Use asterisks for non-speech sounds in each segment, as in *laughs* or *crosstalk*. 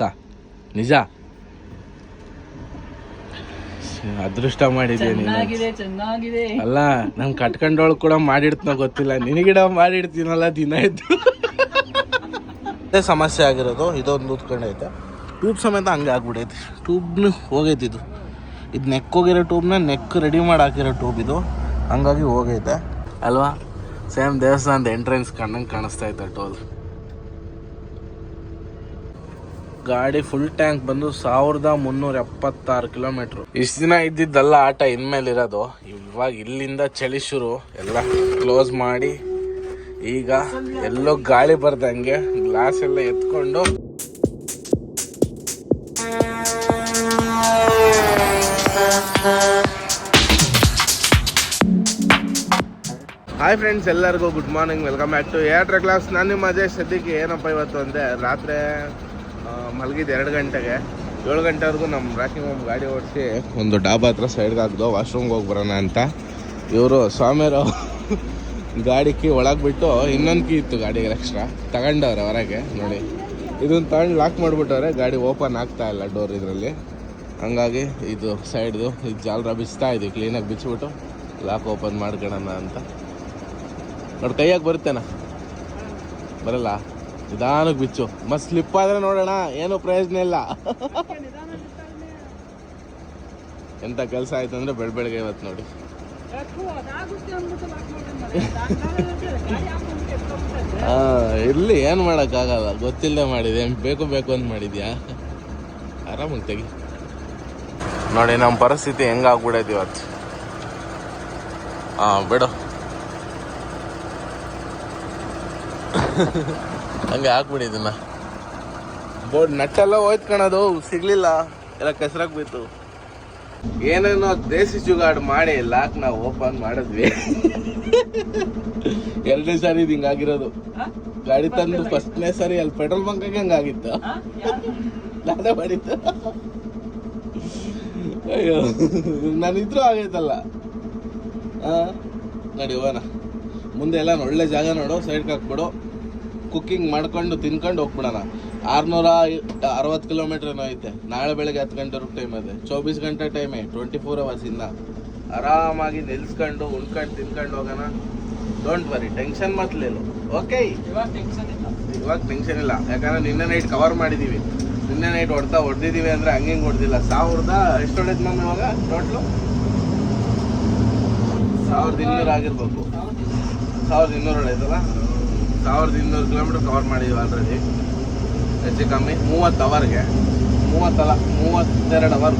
ಪಕ್ಕ ನಿಜ? ಅದೃಷ್ಟ ಮಾಡಿದ್ಯಾ ನೀನು ಚೆನ್ನಾಗಿದೆ ಚೆನ್ನಾಗಿದೆ. ಅಲ್ಲ ನಮ್ ಕಟ್ಕೊಂಡವಳು ಕೂಡ ಮಾಡಿಡ್ತೀನೋ ಗೊತ್ತಿಲ್ಲ. ನಿನಗಿಡ ಮಾಡಿಡ್ತೀನಲ್ಲ ದಿನ ಇದ್ದು ಅದೇ ಸಮಸ್ಯೆ ಆಗಿರೋದು ಇದೊಂದು ಉತ್ಕೊಂಡೈತೆ ಟ್ಯೂಬ್ ಸಮೇತ ಹಂಗೆ ಆಗ್ಬಿಡೈತೆ ಟ್ಯೂಬ್ನು ಹೋಗೈತೆ ಇದು. ಇದು ನೆಕ್ ಹೋಗಿರೋ ಟ್ಯೂಬ್ನ ನೆಕ್ ರೆಡಿ ಮಾಡಿ ಹಾಕಿರೋ ಟ್ಯೂಬ್ ಇದು. ಹಂಗಾಗಿ ಹೋಗೈತೆ. ಅಲ್ವಾ? ಸೇಮ್ ದೇವಸ್ಥಾನದ ಎಂಟ್ರೆನ್ಸ್ ಕಂಡಂಗೆ ಕಾಣಿಸ್ತಾ ಇತ್ತು ಟೋಲ್ ಗಾಡಿ ಫುಲ್ ಟ್ಯಾಂಕ್ ಬಂದು ಸಾವಿರದ ಮುನ್ನೂರ ಎಪ್ಪತ್ತಾರು ಕಿಲೋಮೀಟ್ರು ಇಷ್ಟು ದಿನ ಇದ್ದಿದ್ದಲ್ಲ ಆಟ, ಇನ್ಮೇಲೆ ಇರೋದು. ಇವಾಗ ಇಲ್ಲಿಂದ ಚಳಿ ಶುರು ಎಲ್ಲ ಕ್ಲೋಸ್ ಮಾಡಿ, ಈಗ ಎಲ್ಲೋ ಗಾಳಿ ಬರ್ದಂಗೆ ಗ್ಲಾಸ್ ಎಲ್ಲ ಎತ್ಕೊಂಡು. ಹಾಯ್ ಫ್ರೆಂಡ್ಸ್ ಎಲ್ಲರಿಗೂ good morning welcome back to our class ನಾನು ನಿಮ್ಮ ಅಜಯ್, ಸದ್ಯಕ್ಕೆ ಏನಪ್ಪ ಇವತ್ತು ಅಂದರೆ ರಾತ್ರಿ? ಮಲಗಿದ್ದು ಎರಡು ಗಂಟೆಗೆ. ಏಳು ಗಂಟೆವರೆಗೂ ನಮ್ಮ ರಾಕಿಂಗ್ ಹೋಮ್ ಗಾಡಿ ಓಡಿಸಿ ಒಂದು ಡಾಬಾ ಹತ್ರ ಸೈಡ್ಗೆ ಹಾಕ್ದು ವಾಶ್ರೂಮ್ಗೆ ಹೋಗಿ ಬರೋಣ ಅಂತ. ಇವರು ಸ್ವಾಮಿಯರು *laughs* ಗಾಡಿ ಕೀ ಒಳಗೆ ಬಿಟ್ಟು ಇನ್ನೊಂದು ಕೀ ಇತ್ತು ಗಾಡಿಗೆ ಎಕ್ಸ್ಟ್ರಾ ತಗೊಂಡವ್ರೆ ಹೊರಗೆ, ನೋಡಿ. ಇದನ್ನು ತಗೊಂಡು ಲಾಕ್ ಮಾಡಿಬಿಟ್ಟವ್ರೆ, ಗಾಡಿ ಓಪನ್ ಆಗ್ತಾ ಇಲ್ಲ ಡೋರ್ ಇದರಲ್ಲಿ. ಹಂಗಾಗಿ ಇದು ಸೈಡ್ದು ಇದು ಜಾಲರ ಬಿಸ್ತಾ ಇದ್ದೀವಿ ಕ್ಲೀನಾಗಿ ಬಿಚ್ಚಿಬಿಟ್ಟು ಲಾಕ್ ಓಪನ್ ಮಾಡ್ಕೊಳ್ಳೋಣ ಅಂತ. ನೋಡಿ ಕೈಯಾಗಿ ಬರುತ್ತೇನ? ಬರಲ್ಲ? ನಿಧಾನಕ್ಕೆ ಬಿಚ್ಚು. ಮತ್ತೆ ಸ್ಲಿಪ್ ಆದ್ರೆ ನೋಡೋಣ, ಏನು ಪ್ರಯೋಜನ ಇಲ್ಲ. ಎಂತ ಕೆಲಸ ಆಯ್ತು ಅಂದ್ರೆ ಬೆಳ್ ಬೆಳಗ್ಗೆ ಇವತ್ತು ನೋಡಿ. ಇರ್ಲಿ, ಏನು ಮಾಡೋಕ್ಕಾಗಲ್ಲ ಗೊತ್ತಿಲ್ಲದೆ ಮಾಡಿದೆ. ಬೇಕು ಬೇಕು ಅಂತ ಮಾಡಿದ್ಯಾ? ಆರಾಮಾಗಿ ತೆಗಿ. ನೋಡಿ ನಮ್ಮ ಪರಿಸ್ಥಿತಿ ಹೆಂಗಾಗ್ಬಿಡೈತಿ ಇವತ್ತು. ಹಾಂ ಬಿಡು. *laughs* ಹಂಗೆ ಹಾಕ್ಬಿಡಿ ಇದನ್ನ ಬೋರ್ಡ್ ನಟ್ಟೆಲ್ಲ ಹೋಯ್ತು ಕಣದು ಸಿಗ್ಲಿಲ್ಲ. ಎಲ್ಲ ಕೆಸರಾಕ್ ಬಿತ್ತು. ಏನೇನೋ ದೇಸಿ ಜುಗಾಡ್ ಮಾಡಿ ಲಾಕ್ ನಾವು ಓಪನ್ ಮಾಡಿದ್ವಿ. *laughs* ಎರಡನೇ ಸಾರಿ ಇದು ಹಿಂಗಾಗಿರೋದು ಗಾಡಿ ತಂದು ಫಸ್ಟ್ನೇ ಸಾರಿ ಅಲ್ಲಿ ಪೆಟ್ರೋಲ್ ಬಂಕಾಗೆ ಹಂಗಾಗಿತ್ತು ನಾನೇ ಮಾಡಿತ್ತು. ಅಯ್ಯೋ ನಾನಿದ್ರು ಆಗೈತಲ್ಲ. ಹಾಂ ನಡಿ ಹೋಗೋಣ. ಮುಂದೆ ಎಲ್ಲ ಒಳ್ಳೆ ಜಾಗ ನೋಡು ಸೈಡ್ಗೆ ಹಾಕ್ಬಿಡು. ಕುಕ್ಕಿಂಗ್ ಮಾಡ್ಕೊಂಡು ತಿನ್ಕೊಂಡು ಹೋಗ್ಬಿಡೋಣ. ಆರುನೂರ ಅರವತ್ತು ಕಿಲೋಮೀಟರ್ ಏನೋ ಐತೆ. ನಾಳೆ ಬೆಳಗ್ಗೆ ಹತ್ತು ಗಂಟೆವರೆಗೆ ಟೈಮ್ ಇದೆ ಚೌಬೀಸ್ ಗಂಟೆ ಟೈಮೇ ಟ್ವೆಂಟಿ ಫೋರ್ ಅವರ್ಸ್ ಇಂದ. ಆರಾಮಾಗಿ ನಿಲ್ಸ್ಕೊಂಡು ಉಣ್ಕೊಂಡು ತಿನ್ಕೊಂಡು ಹೋಗೋಣ. ಡೋಂಟ್ ವರಿ ಟೆನ್ಷನ್ ಮತ್ಲೇನು ಓಕೆ ಇವಾಗ ಟೆನ್ಷನ್ ಇಲ್ಲ. ಇವಾಗ ಟೆನ್ಷನ್ ಇಲ್ಲ. ಯಾಕಂದ್ರೆ ನಿನ್ನೆ ನೈಟ್ ಕವರ್ ಮಾಡಿದೀವಿ. ನಿನ್ನೆ ನೈಟ್ ಹೊಡ್ತಾ ಹೊಡೆದಿದ್ದೀವಿ ಅಂದ್ರೆ ಹಂಗೆ ಹೊಡೆದಿಲ್ಲ. ಸಾವಿರದ ಎಷ್ಟು ಹೊಡೆದ್ ಮ್ಯಾಮ್ ಇವಾಗ ಟೋಟ್ಲು ಸಾವಿರದ ಇನ್ನೂರು ಆಗಿರ್ಬೇಕು. ಸಾವಿರದ ಇನ್ನೂರು ಹೊಡೆಯ್ತಲ್ಲ ಸಾವಿರದ ಇನ್ನೂರು ಕಿಲೋಮೀಟರ್ ಕವರ್ ಮಾಡಿದೀವಿ ಆಲ್ರೆಡಿ ಹೆಚ್ಚು ಕಮ್ಮಿ, ಮೂವತ್ತು ಅವರ್ಗೆ ಮೂವತ್ತಲ್ಲ, ಮೂವತ್ತೆರಡು ಅವರ್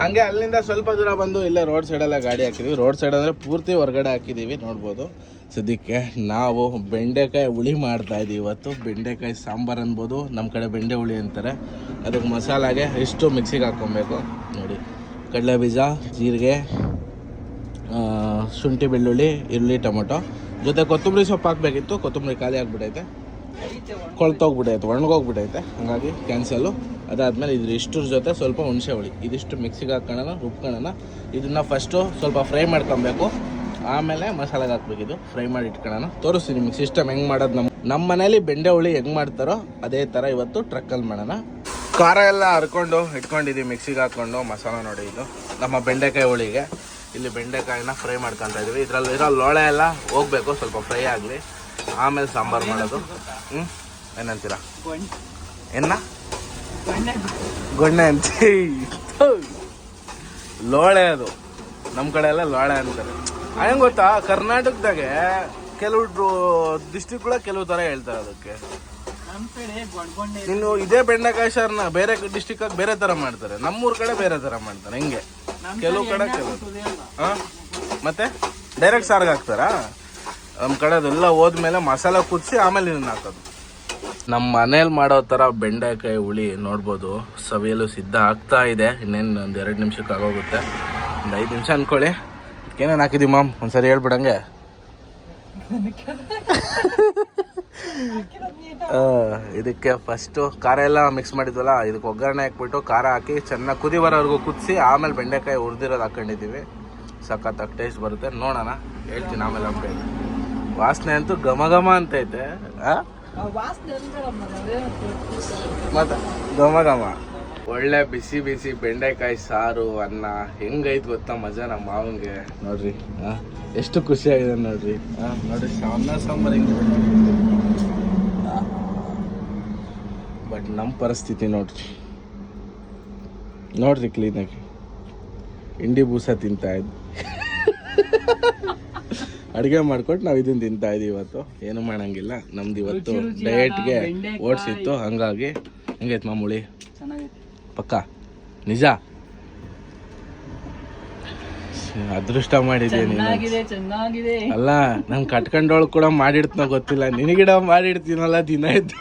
ಹಂಗೆ ಅಲ್ಲಿಂದ ಸ್ವಲ್ಪ ದೂರ ಬಂದು ಇಲ್ಲೇ ರೋಡ್ ಸೈಡೆಲ್ಲ ಗಾಡಿ ಹಾಕಿದೀವಿ. ರೋಡ್ ಸೈಡ್ ಅಂದರೆ ಪೂರ್ತಿ ಹೊರಗಡೆ ಹಾಕಿದ್ದೀವಿ ನೋಡ್ಬೋದು. ಸದ್ಯಕ್ಕೆ ನಾವು ಬೆಂಡೆಕಾಯಿ ಹುಳಿ ಮಾಡ್ತಾ ಇದೀವಿ ಇವತ್ತು. ಬೆಂಡೆಕಾಯಿ ಸಾಂಬಾರು ಅನ್ಬೋದು ನಮ್ಮ ಕಡೆ ಬೆಂಡೆ ಹುಳಿ ಅಂತಾರೆ. ಅದಕ್ಕೆ ಮಸಾಲಾಗೆ ಇಷ್ಟು ಮಿಕ್ಸಿಗೆ ಹಾಕ್ಕೊಬೇಕು. ನೋಡಿ, ಕಡಲೆ ಬೀಜ, ಜೀರಿಗೆ ಶುಂಠಿ ಬೆಳ್ಳುಳ್ಳಿ, ಈರುಳ್ಳಿ, ಟೊಮೊಟೊ. ಜೊತೆ ಕೊತ್ತಂಬರಿ ಸೊಪ್ಪು ಹಾಕಬೇಕಿತ್ತು, ಕೊತ್ತಂಬರಿ ಖಾಲಿ ಆಗಿಬಿಟ್ಟೈತೆ ಕೊಳ್ತೋಗ್ಬಿಟ್ಟೈತೆ ಒಣಗೋಗ್ಬಿಟ್ಟೈತೆ ಹಾಗಾಗಿ ಕ್ಯಾನ್ಸಲು ಅದಾದಮೇಲೆ ಇದ್ರ ಇಷ್ಟರ ಜೊತೆ ಸ್ವಲ್ಪ ಹುಣಸೆ ಹುಳಿ. ಇದಿಷ್ಟು ಮಿಕ್ಸಿಗೆ ಹಾಕೋಣ ರುಬ್ಕೊಳ್ಳೋಣ ಇದನ್ನು ಫಸ್ಟು ಸ್ವಲ್ಪ ಫ್ರೈ ಮಾಡ್ಕೊಬೇಕು. ಆಮೇಲೆ ಮಸಾಲೆಗೆ ಹಾಕ್ಬೇಕಿದು ಫ್ರೈ ಮಾಡಿ ಇಟ್ಕೊಳ್ಳೋಣ ತೋರಿಸ್ತೀನಿ ನಿಮಗೆ ಸಿಸ್ಟಮ್ ಹೆಂಗೆ ಮಾಡೋದು ನಮ್ಮ ನಮ್ಮ ಮನೇಲಿ ಬೆಂಡೆ ಹುಳಿ ಹೆಂಗೆ ಮಾಡ್ತಾರೋ ಅದೇ ಥರ ಇವತ್ತು ಟ್ರಕ್ಕಲ್ಲಿ ಮಾಡೋಣ. ಖಾರ ಎಲ್ಲ ಹರ್ಕೊಂಡು ಇಟ್ಕೊಂಡಿದ್ದೀವಿ ಮಿಕ್ಸಿಗೆ ಹಾಕ್ಕೊಂಡು ಮಸಾಲ ನೋಡಿ ಇದು. ನಮ್ಮ ಬೆಂಡೆಕಾಯಿ ಹುಳಿಗೆ. ಇಲ್ಲಿ ಬೆಂಡೆಕಾಯಿನ ಫ್ರೈ ಮಾಡ್ಕೊತಾ ಇದೀವಿ ಇದ್ರಲ್ಲಿ ಇರೋ ಲೋಳೆ ಎಲ್ಲ ಹೋಗ್ಬೇಕು, ಸ್ವಲ್ಪ ಫ್ರೈ ಆಗಲಿ. ಆಮೇಲೆ ಸಾಂಬಾರು ಮಾಡೋದು. ಹ್ಞೂ ಏನಂತೀರಾ? ಎನ್ನ? ಗೊಣ್ಣೆ ಅಂತ. ಲೋಳೆ ಅದು. ನಮ್ಮ ಕಡೆ ಎಲ್ಲ ಲೋಳೆ ಅಂತಾರೆ. ಹೆಂಗೆ ಗೊತ್ತಾ? ಕರ್ನಾಟಕದಾಗೆ ಕೆಲವು ಡಿಸ್ಟಿಕ್ ಕೆಲವು ಥರ ಹೇಳ್ತಾರೆ ಅದಕ್ಕೆ. ಇನ್ನು ಇದೇ ಬೆಂಡೆಕಾಯಿ ಸಾರ್ನ ಬೇರೆ ಡಿಸ್ಟಿಕ್ ಬೇರೆ ತರ ಮಾಡ್ತಾರೆ. ನಮ್ಮೂರ್ ಕಡೆ ಬೇರೆ ತರ ಮಾಡ್ತಾರೆ ಹಿಂಗೆ. ಕೆಲವು ಕಡೆ ಕೆಲವು ಹಾ? ಮತ್ತೆ? ಡೈರೆಕ್ಟ್ ಸಾರ್ಗೆ ಹಾಕ್ತಾರಾ? ನಮ್ಮ ಕಡೆ ಅದೆಲ್ಲ ಹೋದ್ಮೇಲೆ ಮಸಾಲ ಕುದಿಸಿ ಆಮೇಲೆ ನಿನ್ನ ಹಾಕೋದು. ನಮ್ಮ ಮನೇಲಿ ಮಾಡೋ ಥರ ಬೆಂಡೆಕಾಯಿ ಹುಳಿ ನೋಡ್ಬೋದು. ಸವಿಯಲು ಸಿದ್ಧ ಆಗ್ತಾ ಇದೆ. ಇನ್ನೇನು ಒಂದು ಎರಡು ನಿಮಿಷಕ್ಕೆ ಆಗೋಗುತ್ತೆ. ಒಂದು ಐದು ನಿಮಿಷ ಅನ್ಕೊಳ್ಳಿ. ಏನೇನು ಹಾಕಿದೀವಿ ಮಾಮ್? ಒಂದ್ಸರಿ ಹೇಳ್ಬಿಡಂಗೆ. *laughs* ಇದಕ್ಕೆ ಫಸ್ಟು ಖಾರ ಎಲ್ಲ ಮಿಕ್ಸ್ ಮಾಡಿದ್ವಲ್ಲ ಇದಕ್ಕೆ ಒಗ್ಗರಣೆ ಹಾಕ್ಬಿಟ್ಟು ಖಾರ ಹಾಕಿ ಚೆನ್ನಾಗಿ ಕುದಿ ಬರೋವರೆಗೂ ಕುದಿಸಿ ಆಮೇಲೆ ಬೆಂಡೆಕಾಯಿ ಹುರಿದಿರೋದು ಹಾಕೊಂಡಿದ್ದೀವಿ. ಸಖತ್ತಾಗಿ ಟೇಸ್ಟ್ ಬರುತ್ತೆ. ನೋಡೋಣ ಹೇಳ್ತೀನಿ ಆಮೇಲೆ ಅಂಬೇಡಿ ವಾಸನೆ ಅಂತೂ ಘಮ ಘಮ ಅಂತೈತೆ. ಮತ್ತೆ ಘಮ ಘಮ. ಒಳ್ಳೆ ಬಿಸಿ ಬಿಸಿ ಬೆಂಡೆಕಾಯಿ ಸಾರು ಅನ್ನ ಹೆಂಗೈತ್ ಗೊತ್ತಾ ಮಜಾ ನಮ್ಮ ಮಾವಂಗೆ ನೋಡ್ರಿ ಎಷ್ಟು ಖುಷಿ ಆಗಿದೆ ನೋಡ್ರಿ ನೋಡ್ರಿ ಅನ್ನ ಸಾಂಬಾರ್ ಬಟ್ ನಮ್ಮ ಪರಿಸ್ಥಿತಿ ನೋಡ್ರಿ. ನೋಡ್ರಿ ಕ್ಲೀನಾಗಿ ಇಂಡಿ ಬೂಸ ತಿಂತಾ ಇದ್ವಿ ಅಡುಗೆ ಮಾಡ್ಕೊಟ್ಟು ನಾವು ಇದನ್ನ ತಿಂತಾ ಇದೀವಿ ಇವತ್ತು. ಏನು ಮಾಡಂಗಿಲ್ಲ. ನಮ್ದು ಇವತ್ತು ಡಯಟ್ಗೆ. ಓಡಿಸಿತ್ತು ಹಂಗಾಗಿ ಹೆಂಗೈತೆ ಮಾಮೂಲಿ? ಚೆನ್ನಾಗೈತೆ. ಪಕ್ಕ? ನಿಜ? ಅದೃಷ್ಟ ಮಾಡಿದೆ ನೀನು? ಚೆನ್ನಾಗಿದೆ ಚೆನ್ನಾಗಿದೆ. ಅಲ್ಲ ನಮ್ ಕಟ್ಕೊಂಡೋಳು ಕೂಡ ಮಾಡಿಡ್ತನ ಗೊತ್ತಿಲ್ಲ. ನಿನಗಿಡ ಮಾಡಿಡ್ತೀನಲ್ಲ ದಿನ ಇದ್ದು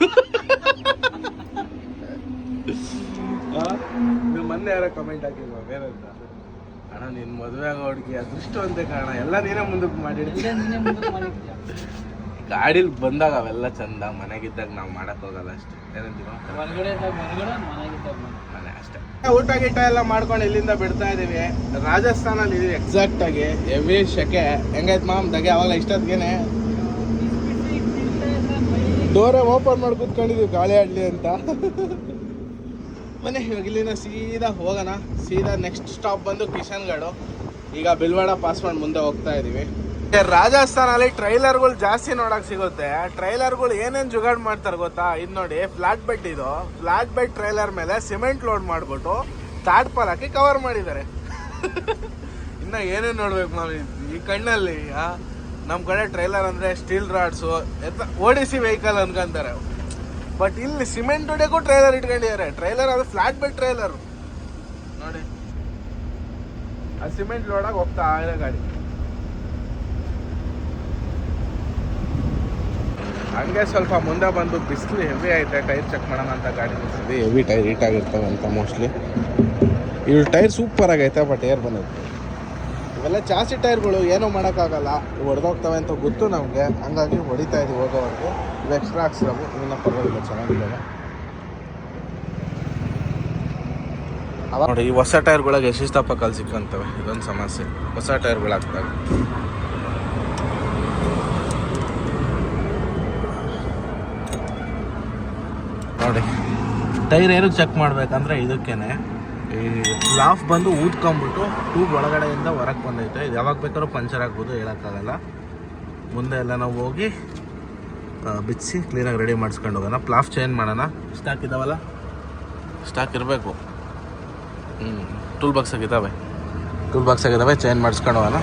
ಮೊನ್ನೆ ಯಾರೋ ಕಮೆಂಟ್ ಹಾಕಿಲ್ವಾ ಬೇರೆ ಅಣ್ಣ ನಿನ್ ಮದುವೆ ಆಗೋ ಹುಡುಗಿ ಅದೃಷ್ಟ ಅಂತೆ ಕಾರಣ ಎಲ್ಲ ನೀನೇ ಮುಂದಕ್ಕೆ ಮಾಡಿಡ್ತೀಯ ಗಾಡಿಲಿ ಬಂದಾಗ ಅವೆಲ್ಲ ಚಂದ ಮನೆಗಿದ್ದಾಗ ನಾವು ಮಾಡಕ್ ಹೋಗಲ್ಲ ಅಷ್ಟೇ. ಏನಂತೀವ ಮನೆ. ಮನೆ ಅಷ್ಟೇ. ಊಟ ಗೀಟ ಎಲ್ಲ ಮಾಡ್ಕೊಂಡು ಇಲ್ಲಿಂದ ಬಿಡ್ತಾ ಇದೀವಿ. ರಾಜಸ್ಥಾನಲ್ಲಿ ಇದೀವಿ ಎಕ್ಸಾಕ್ಟ್ ಆಗಿ. ಎವ್ರಿ ಶೆಕೆ. ಹೆಂಗೈತ್ ಮಾಮ್? ದಗೆ ಅವಾಗ ಇಷ್ಟೊತ್ತಿಗೆನೆ ಡೋರ ಓಪನ್ ಮಾಡಿ ಕೂತ್ಕೊಂಡಿದೀವಿ ಗಾಳಿ ಆಡ್ಲಿ ಅಂತ. ಮನೆ ಇವಾಗ ಇಲ್ಲಿಂದ ಸೀದಾ ಹೋಗೋಣ. ಸೀದಾ ನೆಕ್ಸ್ಟ್ ಸ್ಟಾಪ್ ಬಂದು ಕಿಶನ್ಗಢು ಈಗ ಬಿಲ್ವಾಡ ಪಾಸ್ ಮಾಡಿ ಮುಂದೆ ಹೋಗ್ತಾ ಇದೀವಿ. ರಾಜಸ್ಥಾನಲ್ಲಿ ಟ್ರೈಲರ್ಗಳು ಜಾಸ್ತಿ ನೋಡಕ್ ಸಿಗುತ್ತೆ. ಟ್ರೈಲರ್ಗಳು ಏನೇನ್ ಜುಗಾಡ್ ಮಾಡ್ತಾರೆ ಗೊತ್ತಾ? ಇದು ನೋಡಿ, ಫ್ಲಾಟ್ ಬೆಡ್ ಇದು. ಫ್ಲಾಟ್ ಬೆಡ್ ಟ್ರೈಲರ್ ಮೇಲೆ ಸಿಮೆಂಟ್ ಲೋಡ್ ಮಾಡ್ಬಿಟ್ಟು ತಾಡ್ಪಾಲ್ ಹಾಕಿ ಕವರ್ ಮಾಡಿದ್ದಾರೆ. *laughs* ಇನ್ನ ಏನೇನ್ ನೋಡ್ಬೇಕು ನಾವು ಈ ಕಣ್ಣಲ್ಲಿ ನಮ್ಮ ನಮ್ ಕಡೆ ಟ್ರೈಲರ್ ಅಂದ್ರೆ ಸ್ಟೀಲ್ ರಾಡ್ಸು ಓಡಿಸಿ ವೆಹಿಕಲ್ ಅನ್ಕೊಂತಾರೆ. ಬಟ್ ಇಲ್ಲಿ ಸಿಮೆಂಟ್ ಹೊಡೆಯಕ್ಕೂ ಟ್ರೈಲರ್ ಇಟ್ಕೊಂಡಿದ್ದಾರೆ. ಟ್ರೈಲರ್ ಅದು ಫ್ಲಾಟ್ ಬೆಡ್ ಟ್ರೈಲರ್. ನೋಡಿ. ಆ ಸಿಮೆಂಟ್ ಲೋಡಾಗಿ ಹೋಗ್ತಾ ಇದೆ ಗಾಡಿ. ಹಂಗೆ ಸ್ವಲ್ಪ ಮುಂದೆ ಬಂದು ಬಿಸಿಲು ಹೆವಿ ಐತೆ ಟೈರ್ ಚೆಕ್ ಮಾಡೋಣ ಅಂತ ಗಾಡಿ ನಿಲ್ಸಿದ್ವಿ ಹೆವಿ ಟೈರ್ ಹೀಟ್ ಆಗಿರ್ತವೆ ಅಂತ ಮೋಸ್ಟ್ಲಿ ಇವ್ರ ಟೈರ್ ಸೂಪರ್ ಆಗೈತೆ ಬಟ್ ಏರ್ ಬಂದೈತೆ. ಇವೆಲ್ಲ ಜಾಸ್ತಿ ಟೈರ್ಗಳು ಏನೂ ಮಾಡೋಕ್ಕಾಗಲ್ಲ ಇವು ಹೊಡೆದೋಗ್ತವೆ ಅಂತ ಗೊತ್ತು ನಮಗೆ. ಹಂಗಾಗಿ ಹೊಡಿತಾ ಇದ್ದೀವಿ ಹೋಗೋವರೆಗೂ. ಇವು ಎಕ್ಸ್ಟ್ರಾ ಹಾಕ್ಸಿರೋವು ಇವನ್ನ ಪರವಾಗಿಲ್ಲ, ಚೆನ್ನಾಗಿದ್ದಾವೆ. ನೋಡಿ, ಈ ಹೊಸ ಟೈರ್ಗಳಿಗೆ ಎಷ್ಟಿಷ್ಟಪ್ಪ ಕಲ್ ಸಿಕ್ಕಂತವೆ. ಇದೊಂದು ಸಮಸ್ಯೆ. ಹೊಸ ಟೈರ್ಗಳು ನೋಡಿ. ಟೈರ್ ಏನು ಚೆಕ್ ಮಾಡ್ಬೇಕಂದ್ರೆ ಇದಕ್ಕೇನೆ. ಈ ಲಾಫ್ ಬಂದು ಊದ್ಕೊಂಬಿಟ್ಟು ಟ್ಯೂಬ್ ಒಳಗಡೆಯಿಂದ ಹೊರಗೆ ಬಂದೈತೆ. ಇದು ಯಾವಾಗ ಬೇಕಾದ್ರೂ ಪಂಚರ್ ಆಗ್ಬೋದು, ಹೇಳೋಕ್ಕಾಗಲ್ಲ. ಮುಂದೆ ಎಲ್ಲ ನಾವು ಹೋಗಿ ಬಿಚ್ಚಿ ಕ್ಲೀನಾಗಿ ರೆಡಿ ಮಾಡಿಸ್ಕೊಂಡು ಹೋಗೋಣ. ಪ್ಲಾಫ್ ಚೇಂಜ್ ಮಾಡೋಣ. ಸ್ಟಾಕ್ ಇದಾವಲ್ಲ? ಸ್ಟಾಕ್ ಇರಬೇಕು. ಹ್ಞೂ ಟೂಲ್ ಬಾಕ್ಸ್ ಆಗಿದ್ದಾವೆ ಟೂಲ್ ಬಾಕ್ಸ್ ಆಗಿದ್ದಾವೆ ಚೇಂಜ್ ಮಾಡಿಸ್ಕೊಂಡು ಹೋಗೋಣ.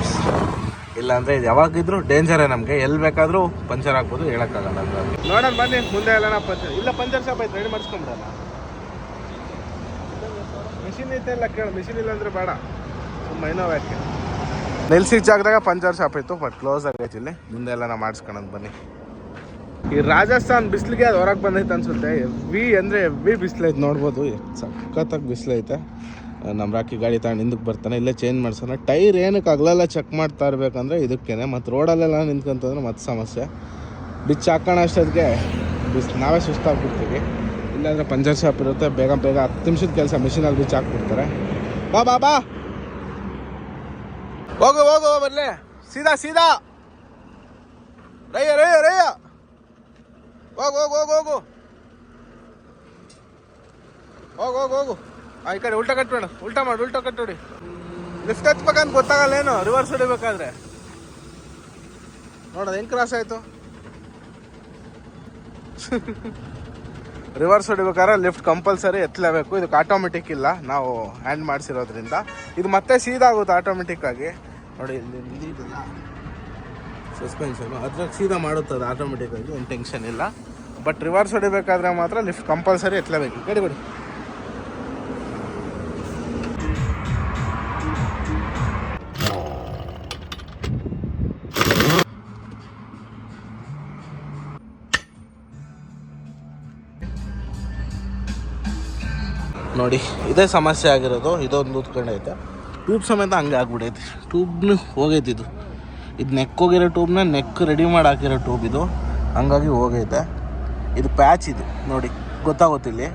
ಇಲ್ಲಾಂದರೆ ಇದು ಯಾವಾಗಿದ್ರು ಡೇಂಜರೇ ನಮಗೆ. ಎಲ್ಲಿ ಬೇಕಾದರೂ ಪಂಚರ್ ಆಗ್ಬೋದು ಹೇಳೋಕ್ಕಾಗಲ್ಲ ಆಗಲ್ಲ ನೋಡೋಣ ಬನ್ನಿ ಮುಂದೆ ಎಲ್ಲ ಪಂಚರ್ ಇಲ್ಲ ಪಂಚರ್ ಶಾಪ್ ಐತೆ ರೆಡಿ ಮಾಡಿಸ್ಕೊಂಬಿಡಲ್ಲ ಮಿಷಿನ್ ಐತೆ ಇಲ್ಲ ಕೇಳು. ಮಿಷಿನ್ ಇಲ್ಲ ಅಂದ್ರೆ ಬೇಡ. ಮೈನೋ ಏನೋ ನೆಲ್ಸಿ ನಿಲ್ಸಿದ ಜಾಗದಾಗ ಪಂಚರ್ ಶಾಪ್ ಇತ್ತು ಬಟ್ ಕ್ಲೋಸ್ ಆಗೈತಿ ಇಲ್ಲಿ. ಮುಂದೆ ಎಲ್ಲ ನಾ ಮಾಡಿಸ್ಕೊಳೋದು ಬನ್ನಿ. ಈ ರಾಜಸ್ಥಾನ್ ಬಿಸಿಲಿಗೆ ಅದು ಹೊರಗೆ ಬಂದೈತೆ ಅನ್ಸುತ್ತೆ. ವಿ ಅಂದರೆ ವಿ ಬಿಸಿಲೈತೆ ನೋಡ್ಬೋದು. ಸಖತ್ತಾಗಿ ಬಿಸಿಲೈತೆ. ನಮ್ಮ ರಾಕಿ ಗಾಡಿ ತಗೊಂಡು ಹಿಂದಕ್ಕೆ ಬರ್ತಾನೆ, ಇಲ್ಲೇ ಚೇಂಜ್ ಮಾಡ್ಸೋಣ ಟೈರ್ ಏನಕ್ಕೆ ಅಗಲೆಲ್ಲ ಚೆಕ್ ಮಾಡ್ತಾ ಇರಬೇಕಂದ್ರೆ ಇದಕ್ಕೇನೆ, ಮತ್ತು ರೋಡಲ್ಲೆಲ್ಲ ನಿಂತ್ಕೊಂತಂದ್ರೆ ಮತ್ತೆ ಸಮಸ್ಯೆ. ಬಿಚ್ ಹಾಕೋಣ ಅಷ್ಟೊತ್ತಿಗೆ ಬಿಸ್, ನಾವೇ ಸುಸ್ತಾಗ್ಬಿಡ್ತೀವಿ. ಇಲ್ಲಾಂದರೆ ಪಂಚರ್ ಶಾಪ್ ಇರುತ್ತೆ, ಬೇಗ ಬೇಗ ಹತ್ತು ನಿಮಿಷದ ಕೆಲಸ ಮಿಷಿನಲ್ಲಿ ಬಿಚ್ಚು ಹಾಕ್ಬಿಡ್ತಾರೆ. ಬಾ ಬಾ ಬಾ. ಹೋಗು ಹೋಗು, ಬರಲೇ. ಸೀದಾ ಸೀದಾ. ರಯ್ಯ ರಯ್ಯ ರಯ್ಯ. ಹೋಗು ಹೋಗು ಹೋಗು ಹೋಗು. ಹೋಗು ಹೋಗು ಹೋಗು. ಆ, ಈ ಕಡೆ ಉಲ್ಟಾ ಕಟ್ಬೇಡ ಉಲ್ಟಾ ಮಾಡಿ, ಉಲ್ಟಾ ಕಟ್ಟೋಡಿ ಲಿಫ್ಟ್ ಹಚ್ಬೇಕಂತ ಗೊತ್ತಾಗಲ್ಲ ಏನು? ರಿವರ್ಸ್ ಹೊಡಿಬೇಕಾದ್ರೆ. ನೋಡೋದು ಹೆಂಗ್ ಕ್ರಾಸ್ ಆಯ್ತು? ರಿವರ್ಸ್ ಹೊಡಿಬೇಕಾದ್ರೆ ಲಿಫ್ಟ್ ಕಂಪಲ್ಸರಿ ಎತ್ತಲೇಬೇಕು. ಇದಕ್ಕೆ ಆಟೋಮೆಟಿಕ್ ಇಲ್ಲ. ನಾವು ಹ್ಯಾಂಡ್ ಮಾಡಿಸಿರೋದ್ರಿಂದ. ಇದು ಮತ್ತೆ ಸೀದಾ ಆಗುತ್ತೆ ಆಟೋಮೆಟಿಕ್ ಆಗಿ. ನೋಡಿ, ಇಲ್ಲಿ ಸಸ್ಪೆನ್ಷನು ಅದ್ರಾಗ ಸೀದಾ ಮಾಡುತ್ತೆ ಅದು ಆಟೋಮೆಟಿಕ್ ಆಗಿ, ಏನು ಟೆನ್ಷನ್ ಇಲ್ಲ. ಬಟ್ ರಿವರ್ಸ್ ಹೊಡಿಬೇಕಾದ್ರೆ ಮಾತ್ರ ಲಿಫ್ಟ್ ಕಂಪಲ್ಸರಿ ಎತ್ತಲೇಬೇಕು. ಕಡೆ ಬಿಡಿ ನೋಡಿ, ಇದೇ ಸಮಸ್ಯೆ ಆಗಿರೋದು, ಇದೊಂದು ಉತ್ಕೊಂಡೈತೆ ಟ್ಯೂಬ್ ಸಮೇತ ಹಂಗೆ ಆಗ್ಬಿಡೈತಿ ಟ್ಯೂಬ್ನು ಹೋಗೈತೆ ಇದು. ಇದು ನೆಕ್ ಹೋಗಿರೋ ಟ್ಯೂಬ್ನ ನೆಕ್ ರೆಡಿ ಮಾಡಿ ಹಾಕಿರೋ ಟ್ಯೂಬ್ ಇದು. ಹಂಗಾಗಿ ಹೋಗೈತೆ. ಇದು ಪ್ಯಾಚ್ ಇದು, ನೋಡಿ ಗೊತ್ತಾಗೋತಿಲ್ಲಿ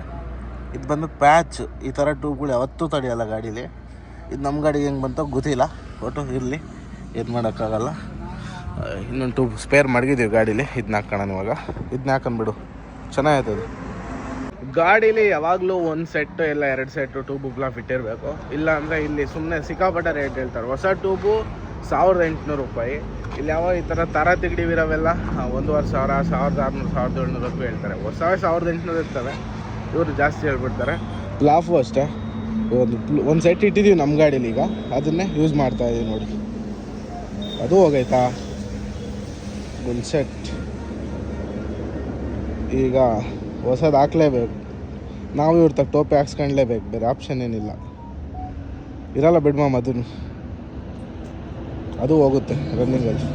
ಇದು ಬಂದು ಪ್ಯಾಚ್ ಈ ಥರ ಟ್ಯೂಬ್ಗಳು ಯಾವತ್ತೂ ತಡೆಯಲ್ಲ ಗಾಡೀಲಿ. ಇದು ನಮ್ಮ ಗಾಡಿಗೆ ಹೆಂಗೆ ಬಂತೋ ಗೊತ್ತಿಲ್ಲ. ಒಟ್ಟು ಇರಲಿ ಇದು ಮಾಡೋಕ್ಕಾಗಲ್ಲ. ಇನ್ನೊಂದು ಟ್ಯೂಬ್ ಸ್ಪೇರ್ ಮಡಗಿದ್ದೀವಿ ಗಾಡೀಲಿ. ಇದನ್ನ ಹಾಕೋಣ ಇವಾಗ. ಇದನ್ನ ಹಾಕೊಂಡ್ಬಿಡು ಚೆನ್ನಾಗೈತದು ಗಾಡೀಲಿ ಯಾವಾಗಲೂ ಒಂದು ಸೆಟ್ಟು ಇಲ್ಲ ಎರಡು ಸೆಟ್ಟು ಟ್ಯೂಬ್ಗಳ ಇಟ್ಟಿರಬೇಕು. ಇಲ್ಲ ಅಂದರೆ ಇಲ್ಲಿ ಸುಮ್ಮನೆ ಸಿಕ್ಕಾಪಟ್ಟೆ ರೇಟ್ ಹೇಳ್ತಾರೆ. ಹೊಸ ಟ್ಯೂಬು ಸಾವಿರದ ಎಂಟುನೂರು ರೂಪಾಯಿ. ಇಲ್ಲಿ ಯಾವ ಈ ಥರ ತರ ತಿಗಡಿವಿರವೆಲ್ಲ ಒಂದೂವರೆ ಸಾವಿರ, ಸಾವಿರದ ಆರುನೂರು, ಸಾವಿರದ ಏಳ್ನೂರು ರೂಪಾಯಿ ಹೇಳ್ತಾರೆ. ಹೊಸ ಸಾವಿರದ ಎಂಟುನೂರು ಇರ್ತವೆ. ಇವರು ಜಾಸ್ತಿ ಹೇಳ್ಬಿಡ್ತಾರೆ. ಲಾಫು ಅಷ್ಟೇ. ಒಂದು ಒಂದು ಸೆಟ್ ಇಟ್ಟಿದ್ದೀವಿ ನಮ್ಮ ಗಾಡೀಲಿ ಈಗ. ಅದನ್ನೇ ಯೂಸ್ ಮಾಡ್ತಾ ಇದೀವಿ ನೋಡಿ. ಅದು ಹೋಗೈತಾ? ಒಂದು ಸೆಟ್ ಈಗ ಹೊಸದು ಹಾಕ್ಲೇಬೇಕು. ನಾವು ಇವ್ರ ತಗ ಟೋಪಿ ಹಾಕ್ಸ್ಕೊಂಡ್ಲೇಬೇಕು, ಬೇರೆ ಆಪ್ಷನ್ ಏನಿಲ್ಲ. ಇರಲ್ಲ ಬಿಡ್ಮ ಅದನ್ನು ಅದು ಹೋಗುತ್ತೆ ರನ್ನಿಂಗಲ್ಲಿ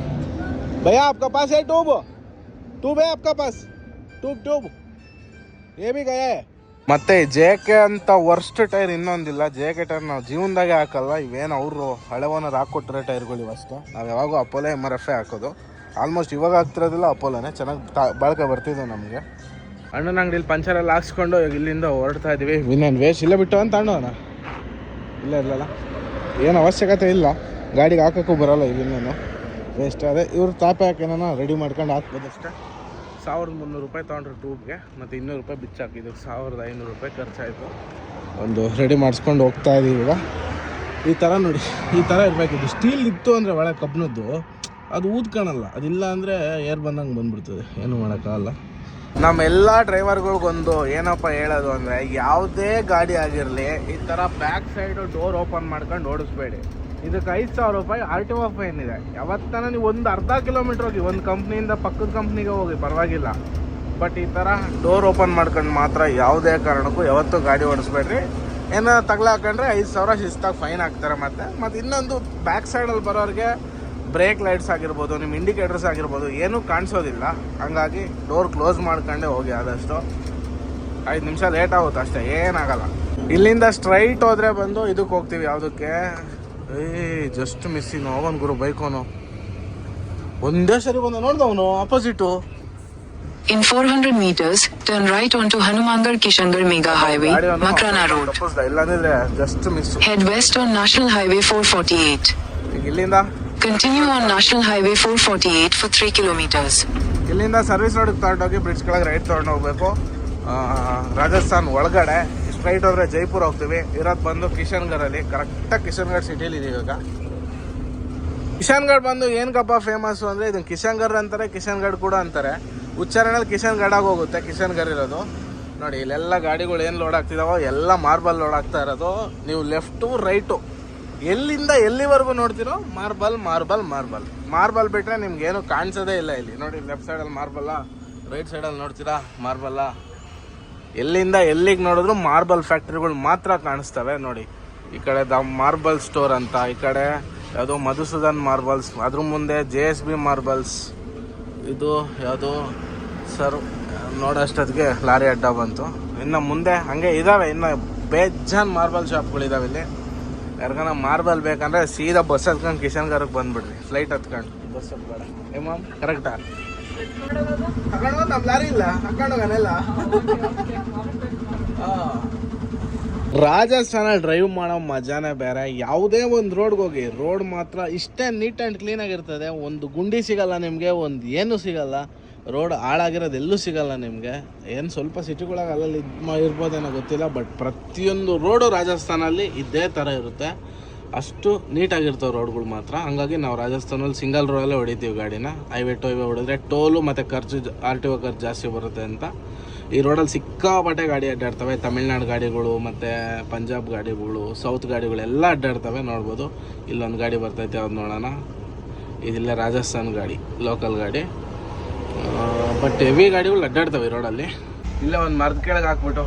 ಭಯ ಆಪ್ಕಾ ಪಾಸ್ ಏ, ಟೂಬ್. ಟೂಬ್ ಹೇ ಪಾಸ್ ಟೂಬ್ ಟೂಬ್. ಏಮಿ ಗಯ. ಮತ್ತೆ ಜೆ ಕೆ ಅಂತ ವರ್ಸ್ಟ್ ಟೈರ್ ಇನ್ನೊಂದಿಲ್ಲ. ಜೆ ಕೆ ಟೈರ್ ನಾವು ಜೀವನದಾಗೆ ಹಾಕಲ್ಲ. ಇವೇನು ಅವರು ಹಳೆ ಓನರ್ ಹಾಕ್ಕೊಟ್ರೆ ಟೈರ್ಗಳು ಇವಷ್ಟು. ನಾವು ಯಾವಾಗೂ ಅಪೋಲೋ ಎಂ ಆರ್ ಎಫ್ ಹಾಕೋದು. ಆಲ್ಮೋಸ್ಟ್ ಇವಾಗ ಆಗ್ತಿರೋದಿಲ್ಲ ಅಪೋಲೋನೇ ಚೆನ್ನಾಗಿ ತಾ ಬಾಳ್ಕೆ ಬರ್ತಿದೆ ನಮಗೆ. ಅಣ್ಣನ ಅಂಗಡಿಲಿ ಪಂಚರೆಲ್ಲ ಹಾಕ್ಸ್ಕೊಂಡು ಇಲ್ಲಿಂದ ಹೊರಡ್ತಾ ಇದೀವಿ. ಇನ್ನೇನು ವೇಸ್ಟ್ ಇಲ್ಲ ಬಿಟ್ಟು ಅಂತ ಅಣ್ಣ ಇಲ್ಲ ಇಲ್ಲಲ್ಲ ಏನು ಅವಶ್ಯಕತೆ ಇಲ್ಲ. ಗಾಡಿಗೆ ಹಾಕೋಕ್ಕೂ ಬರೋಲ್ಲ ಇಲ್ಲಿಂದ ವೇಸ್ಟ್ ಅದೇ. ಇವ್ರು ತಾಪೆ ಹಾಕೇನ ರೆಡಿ ಮಾಡ್ಕೊಂಡು ಹಾಕ್ಬೋದು ಅಷ್ಟೇ. ಸಾವಿರದ ಮುನ್ನೂರು ರೂಪಾಯಿ ತೊಗೊಂಡ್ರು ಟ್ಯೂಬ್ಗೆ ಮತ್ತು ಇನ್ನೂರು ರೂಪಾಯಿ ಬಿಚ್ಚು ಹಾಕಿದ್ದು ಸಾವಿರದ ಐನೂರು ರೂಪಾಯಿ ಖರ್ಚಾಯಿತು. ಒಂದು ರೆಡಿ ಮಾಡಿಸ್ಕೊಂಡು ಹೋಗ್ತಾ ಇದ್ದೀವಿ ಈಗ. ಈ ಥರ ನೋಡಿ. ಈ ಥರ ಇರಬೇಕಿತ್ತು ಸ್ಟೀಲ್ ಇತ್ತು ಅಂದರೆ ಒಳಗೆ ಕಬ್ಬಿಣದ್ದು. ಅದು ಊದ್ಕೊಳಲ್ಲ ಅದಿಲ್ಲ ಅಂದರೆ ಏರ್ ಬಂದಂಗೆ ಬಂದ್ಬಿಡ್ತದೆ. ಏನು ಮಾಡೋಕ್ಕಾಗಲ್ಲ. ನಮ್ಮೆಲ್ಲ ಡ್ರೈವರ್ಗಳಿಗೊಂದು ಏನಪ್ಪ ಹೇಳೋದು ಅಂದರೆ ಯಾವುದೇ ಗಾಡಿ ಆಗಿರಲಿ, ಈ ಥರ ಬ್ಯಾಕ್ ಸೈಡು ಡೋರ್ ಓಪನ್ ಮಾಡ್ಕೊಂಡು ಓಡಿಸ್ಬೇಡಿ. ಇದಕ್ಕೆ ಐದು ಸಾವಿರ ರೂಪಾಯಿ ಆರ್ ಟಿ ಒ ಫೈನ್ ಇದೆ. ಯಾವತ್ತನ ನೀವು ಒಂದು ಅರ್ಧ ಕಿಲೋಮೀಟ್ರ್ ಹೋಗಿ, ಒಂದು ಕಂಪ್ನಿಯಿಂದ ಪಕ್ಕದ ಕಂಪ್ನಿಗೆ ಹೋಗಿ, ಪರವಾಗಿಲ್ಲ. ಬಟ್ ಈ ಥರ ಡೋರ್ ಓಪನ್ ಮಾಡ್ಕೊಂಡು ಮಾತ್ರ ಯಾವುದೇ ಕಾರಣಕ್ಕೂ ಯಾವತ್ತೂ ಗಾಡಿ ಓಡಿಸ್ಬೇಡ್ರಿ. ಏನೋ ತಗಲ ಹಾಕೊಂಡ್ರೆ ಐದು ಸಾವಿರ ಶಿಸ್ತಾಗಿ ಫೈನ್ ಹಾಕ್ತಾರೆ ಮತ್ತೆ. ಮತ್ತು ಇನ್ನೊಂದು ಬ್ಯಾಕ್ ಸೈಡಲ್ಲಿ ಬರೋರಿಗೆ ಬ್ರೇಕ್ ಲೈಟ್ಸ್ ಆಗಿರ್ಬೋದು ನಿಮ್ಮ ಇಂಡಿಕೇಟರ್ಸ್ ಆಗಿರ್ಬೋದು ಏನೂ ಕಾಣಿಸೋದಿಲ್ಲ. ಹಂಗಾಗಿ ಡೋರ್ ಕ್ಲೋಸ್ ಮಾಡ್ಕೊಂಡೆ ಹೋಗಿ ಆದಷ್ಟು ಐದು ನಿಮಿಷ ಲೇಟ್ ಆಗುತ್ತೆ ಅಷ್ಟೇ ಏನಾಗಲ್ಲ. ಇಲ್ಲಿಂದ ಸ್ಟ್ರೈಟ್ ಹೋದರೆ ಬಂದು ಇದಕ್ಕೆ ಹೋಗ್ತೀವಿ ಯಾವುದಕ್ಕೆ? ಏ ಜಸ್ಟ್ ಮಿಸ್ಸಿಂಗ್ ಅವನ ಗುರು ಬೈಕೋನು ಒಂದೇ ಸರಿ ಬಂದ ನೋಡ್ದವನು opposite In 400 meters, turn right onto Hanumangar Kishangar Mega Highway, Makrana Road. ಇಲ್ಲಾಂದ್ರೆ just miss Head west on National Highway 448. ಈಗ ಇಲ್ಲಿಂದ? Continue on National Highway 448 for 3 kilometers. ಇಲ್ಲಿಂದ ಸರ್ವಿಸ್ ರೋಡಿಗೆ ತಗೊಂಡೋಗಿ ಬ್ರಿಡ್ಜ್ ಕೆಳಗೆ ರೈಟ್ ತಗೊಂಡು ಹೋಗ್ಬೇಕು. ರಾಜಸ್ಥಾನ್ ಒಳಗಡೆ ಸ್ಟ್ರೈಟ್ ಹೋದ್ರೆ ಜೈಪುರ್ ಹೋಗ್ತೀವಿ. ಇರೋದು ಬಂದು ಕಿಶನ್ಗಢಲ್ಲಿ ಕರೆಕ್ಟಾಗಿ ಕಿಶನ್ಗಢ ಸಿಟಿಲಿ ಇದೀವಿ ಇವಾಗ. ಕಿಶನ್ಗಢ ಬಂದು ಏನಕ್ಕಪ್ಪ ಫೇಮಸ್ ಅಂದರೆ ಇದನ್ನು ಕಿಶನ್ಗಢ ಅಂತಾರೆ ಕಿಶನ್ಗಢ ಕೂಡ ಅಂತಾರೆ. ಉಚ್ಚಾರಣೆಯಲ್ಲಿ ಕಿಶನ್ಗಢಾಗ ಹೋಗುತ್ತೆ ಕಿಶನ್ಗಢ ಇರೋದು. ನೋಡಿ, ಇಲ್ಲೆಲ್ಲ ಗಾಡಿಗಳು ಏನು ಲೋಡ್ ಆಗ್ತಿದಾವೋ, ಎಲ್ಲ ಮಾರ್ಬಲ್ ಲೋಡ್ ಆಗ್ತಾ ಇರೋದು. ನೀವು ಲೆಫ್ಟು ರೈಟು ಎಲ್ಲಿಂದ ಎಲ್ಲಿವರೆಗೂ ನೋಡ್ತಿರೋ, ಮಾರ್ಬಲ್ ಮಾರ್ಬಲ್ ಮಾರ್ಬಲ್. ಮಾರ್ಬಲ್ ಬಿಟ್ಟರೆ ನಿಮ್ಗೆ ಏನು ಕಾಣಿಸೋದೇ ಇಲ್ಲ ಇಲ್ಲಿ. ನೋಡಿ ಲೆಫ್ಟ್ ಸೈಡಲ್ಲಿ ಮಾರ್ಬಲ್ಲ ರೈಟ್ ಸೈಡಲ್ಲಿ ನೋಡ್ತೀರಾ, ಮಾರ್ಬಲ್ಲ. ಎಲ್ಲಿಂದ ಎಲ್ಲಿಗೆ ನೋಡಿದ್ರು ಮಾರ್ಬಲ್ ಫ್ಯಾಕ್ಟ್ರಿಗಳು ಮಾತ್ರ ಕಾಣಿಸ್ತವೆ, ನೋಡಿ. ಈ ಕಡೆ ದ ಮಾರ್ಬಲ್ ಸ್ಟೋರ್ ಅಂತ, ಈ ಕಡೆ ಯಾವುದೋ ಮಧುಸೂದನ್ ಮಾರ್ಬಲ್ಸ್, ಅದ್ರ ಮುಂದೆ ಜೆ ಎಸ್ ಬಿ ಮಾರ್ಬಲ್ಸ್. ಇದು ಯಾವುದು ಸರ್ ನೋಡೋಷ್ಟೊತ್ತಿಗೆ ಲಾರಿ ಅಡ್ಡ ಬಂತು. ಇನ್ನು ಮುಂದೆ ಹಾಗೆ ಇದ್ದಾವೆ ಇನ್ನು ಬೇಜಾನ್ ಮಾರ್ಬಲ್ ಶಾಪ್ಗಳಿದ್ದಾವೆ ಇಲ್ಲಿ. ಯಾರಿಗಾನ ಮಾರ್ಬಲ್ ಬೇಕಂದ್ರೆ ಸೀದಾ ಬಸ್ ಹತ್ಕೊಂಡು ಕಿಶನ್ಗರ್ಗೆ ಬಂದ್ಬಿಡ್ರಿ. ಫ್ಲೈಟ್ ಹತ್ಕೊಂಡು. ಬಸ್ ಹತ್ಬೇಡ ಏ ಮಾಮ್ ಕರೆಕ್ಟಾ ತಗೊಂಡು ನಮ್ಮ ಲಾರಿ ಇಲ್ಲ ಹಾಕೊಂಡೋಗನೆಲ್ಲ ರಾಜಸ್ಥಾನ ಡ್ರೈವ್ ಮಾಡೋ ಮಜಾನೇ ಬೇರೆ. ಯಾವುದೇ ಒಂದು ರೋಡ್ಗೆ ಹೋಗಿ ರೋಡ್ ಮಾತ್ರ ಇಷ್ಟೇ ನೀಟ್ ಆ್ಯಂಡ್ ಕ್ಲೀನಾಗಿರ್ತದೆ ಒಂದು ಗುಂಡಿ ಸಿಗಲ್ಲ ನಿಮಗೆ ಒಂದು ಏನು ಸಿಗಲ್ಲ. ರೋಡ್ ಹಾಳಾಗಿರೋದು ಎಲ್ಲೂ ಸಿಗಲ್ಲ ನಿಮಗೆ. ಏನು ಸ್ವಲ್ಪ ಸಿಟಿಗಳಾಗ ಅಲ್ಲಲ್ಲಿ ಇದು ಇರ್ಬೋದೇನೋ ಗೊತ್ತಿಲ್ಲ ಬಟ್ ಪ್ರತಿಯೊಂದು ರೋಡು ರಾಜಸ್ಥಾನಲ್ಲಿ ಇದೇ ಥರ ಇರುತ್ತೆ. ಅಷ್ಟು ನೀಟಾಗಿರ್ತವೆ ರೋಡ್ಗಳು ಮಾತ್ರ. ಹಂಗಾಗಿ ನಾವು ರಾಜಸ್ಥಾನಲ್ಲಿ ಸಿಂಗಲ್ ರೋಡಲ್ಲೇ ಹೊಡಿತೀವಿ ಗಾಡಿನ. ಹೈವೇ ಟು ಹೈವೇ ಹೊಡೆದ್ರೆ ಟೋಲು ಮತ್ತು ಖರ್ಚು ಆರ್ ಟಿ ಒ ಖರ್ಚು ಜಾಸ್ತಿ ಬರುತ್ತೆ ಅಂತ. ಈ ರೋಡಲ್ಲಿ ಸಿಕ್ಕಾಪಟ್ಟೆ ಗಾಡಿ ಅಡ್ಡಾಡ್ತವೆ. ತಮಿಳ್ನಾಡು ಗಾಡಿಗಳು ಮತ್ತು ಪಂಜಾಬ್ ಗಾಡಿಗಳು ಸೌತ್ ಗಾಡಿಗಳು ಎಲ್ಲ ಅಡ್ಡಾಡ್ತವೆ, ನೋಡ್ಬೋದು. ಇಲ್ಲೊಂದು ಗಾಡಿ ಬರ್ತೈತೆ ಅದು ನೋಡೋಣ ಇದಿಲ್ಲ ರಾಜಸ್ಥಾನ್ ಗಾಡಿ ಲೋಕಲ್ ಗಾಡಿ. ಬಟ್ ಹೆವಿ ಗಾಡಿಗಳು ಅಡ್ಡಾಡ್ತವೆ ರೋಡಲ್ಲಿ ಇಲ್ಲೇ, ಒಂದು ಮರದ ಕೆಳಗೆ ಹಾಕ್ಬಿಟ್ಟು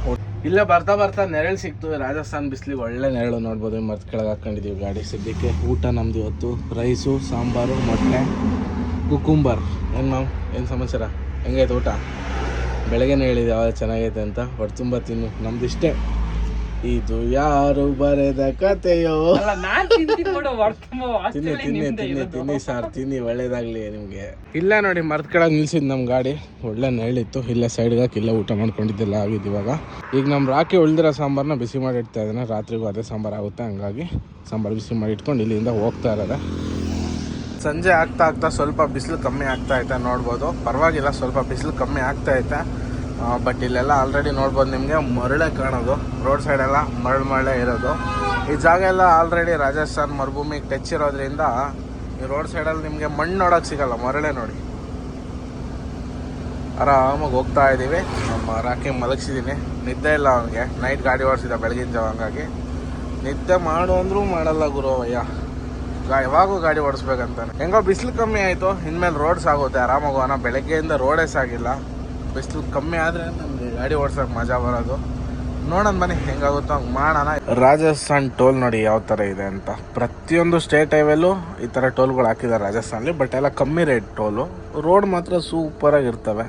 ಇಲ್ಲೇ, ಬರ್ತಾ ಬರ್ತಾ ನೆರಳು ಸಿಕ್ತು. ರಾಜಸ್ಥಾನ್ ಬಿಸಿಲಿಗೆ ಒಳ್ಳೆ ನೆರಳು ನೋಡ್ಬೋದು. ಮರದ ಕೆಳಗೆ ಹಾಕೊಂಡಿದ್ದೀವಿ ಗಾಡಿ ಸಿದ್ದಕ್ಕೆ ಊಟ ನಮ್ದು ಇವತ್ತು. ರೈಸು, ಸಾಂಬಾರು, ಮೊಟ್ಟೆ, ಕುಕುಂಬರ್. ಏನು ಮ್ಯಾಮ್ ಏನು ಸಮಾಚಾರ? ಹೆಂಗೈತೆ ಊಟ? ಬೆಳಗ್ಗೆನೇ ಹೇಳಿದೆ, ಯಾವಾಗ ಚೆನ್ನಾಗೈತೆ ಅಂತ. ಹೊಟ್ಟೆ ತುಂಬ ತಿನ್ನು. ನಮ್ದು ಇಷ್ಟೇ ಇದು ಯಾರು ಬರೆದ ಕತೆಯೋ? ತಿನ್ನಿ ತಿನ್ನಿ ತಿನ್ನಿ ತಿನ್ನಿ ಸಾರ್ ತಿನ್ನಿ ಒಳ್ಳೇದಾಗ್ಲಿ ನಿಮಗೆ. ಇಲ್ಲ ನೋಡಿ ಮರದ ಕೆಳಗೆ ನಿಲ್ಸಿದ್ ನಮ್ಮ ಗಾಡಿ. ಒಳ್ಳೆ ನೆರಳಿತ್ತು. ಇಲ್ಲ ಸೈಡ್ಗೆ ಹಾಕಿ ಇಲ್ಲ ಊಟ ಮಾಡ್ಕೊಂಡಿದ್ದೆಲ್ಲ ಆಗಿದ್ದು ಇವಾಗ. ಈಗ ನಮ್ಮ ರಾಕಿ ಉಳಿದಿರೋ ಸಾಂಬಾರ್ನ ಬಿಸಿ ಮಾಡಿ ಇಡ್ತಾ ಇದ್ದಾನೆ ರಾತ್ರಿಗೂ ಅದೇ ಸಾಂಬಾರ್ ಆಗುತ್ತೆ ಹಂಗಾಗಿ ಸಾಂಬಾರ್ ಬಿಸಿ ಮಾಡಿ ಇಟ್ಕೊಂಡು ಇಲ್ಲಿಂದ ಹೋಗ್ತಾ ಇರೋದ. ಸಂಜೆ ಆಗ್ತಾ ಆಗ್ತಾ ಸ್ವಲ್ಪ ಬಿಸಿಲು ಕಮ್ಮಿ ಆಗ್ತಾ ಐತೆ ನೋಡ್ಬೋದು. ಪರವಾಗಿಲ್ಲ ಸ್ವಲ್ಪ ಬಿಸಿಲು ಕಮ್ಮಿ ಆಗ್ತಾ ಐತೆ. ಬಟ್ ಇಲ್ಲೆಲ್ಲ ಆಲ್ರೆಡಿ ನೋಡ್ಬೋದು ನಿಮಗೆ. ಮರಳೆ ಕಾಣೋದು. ರೋಡ್ ಸೈಡೆಲ್ಲ ಮರಳು ಮರಳೆ ಇರೋದು. ಈ ಜಾಗ ಎಲ್ಲ ಆಲ್ರೆಡಿ ರಾಜಸ್ಥಾನ್ ಮರುಭೂಮಿಗೆ ಟಚ್ ಇರೋದ್ರಿಂದ ಈ ರೋಡ್ ಸೈಡಲ್ಲಿ ನಿಮಗೆ ಮಣ್ಣು ನೋಡೋಕೆ ಸಿಗಲ್ಲ, ಮರಳೆ ನೋಡಿ. ಆರಾಮಾಗಿ ಹೋಗ್ತಾ ಇದ್ದೀವಿ ನಮ್ಮ ರಾಕಿ ಮಲಗಿಸಿದ್ದೀನಿ ನಿದ್ದೆ ಇಲ್ಲ ಅವನಿಗೆ. ನೈಟ್ ಗಾಡಿ ಓಡಿಸಿದ ಬೆಳಗಿನ ಜಾವ ಹಂಗಾಗಿ ನಿದ್ದೆ ಮಾಡು ಅಂದರೂ ಮಾಡಲ್ಲ ಗುರು ಅಯ್ಯ ಗಾ- ಯಾವಾಗೂ ಗಾಡಿ ಓಡಿಸ್ಬೇಕಂತಾನೆ. ಹೆಂಗೋ ಬಿಸಿಲು ಕಮ್ಮಿ ಆಯಿತು. ಇನ್ಮೇಲೆ ರೋಡ್ಸ್ ಆಗುತ್ತೆ. ಆರಾಮಾಗೋಣ ಬೆಳಗ್ಗೆಯಿಂದ ರೋಡೇ ಸಾಗಿಲ್ಲ ಬಿಸಿಲು ಕಮ್ಮಿ ಆದರೆ ನಮಗೆ ಗಾಡಿ ಓಡ್ಸೋಕೆ ಮಜಾ ಬರೋದು. ನೋಡೋಣ ಬನ್ನಿ, ಹೆಂಗಾಗುತ್ತೋ ಹಂಗೆ ಮಾಡೋಣ. ರಾಜಸ್ಥಾನ್ ಟೋಲ್ ನೋಡಿ ಯಾವ ಥರ ಇದೆ ಅಂತ. ಪ್ರತಿಯೊಂದು ಸ್ಟೇಟ್ ಹೈವೇಲು ಈ ಥರ ಟೋಲ್ಗಳು ಹಾಕಿದ್ದಾರೆ ರಾಜಸ್ಥಾನಲ್ಲಿ ಬಟ್ ಎಲ್ಲ ಕಮ್ಮಿ ರೇಟ್ ಟೋಲು. ರೋಡ್ ಮಾತ್ರ ಸೂಪರಾಗಿರ್ತವೆ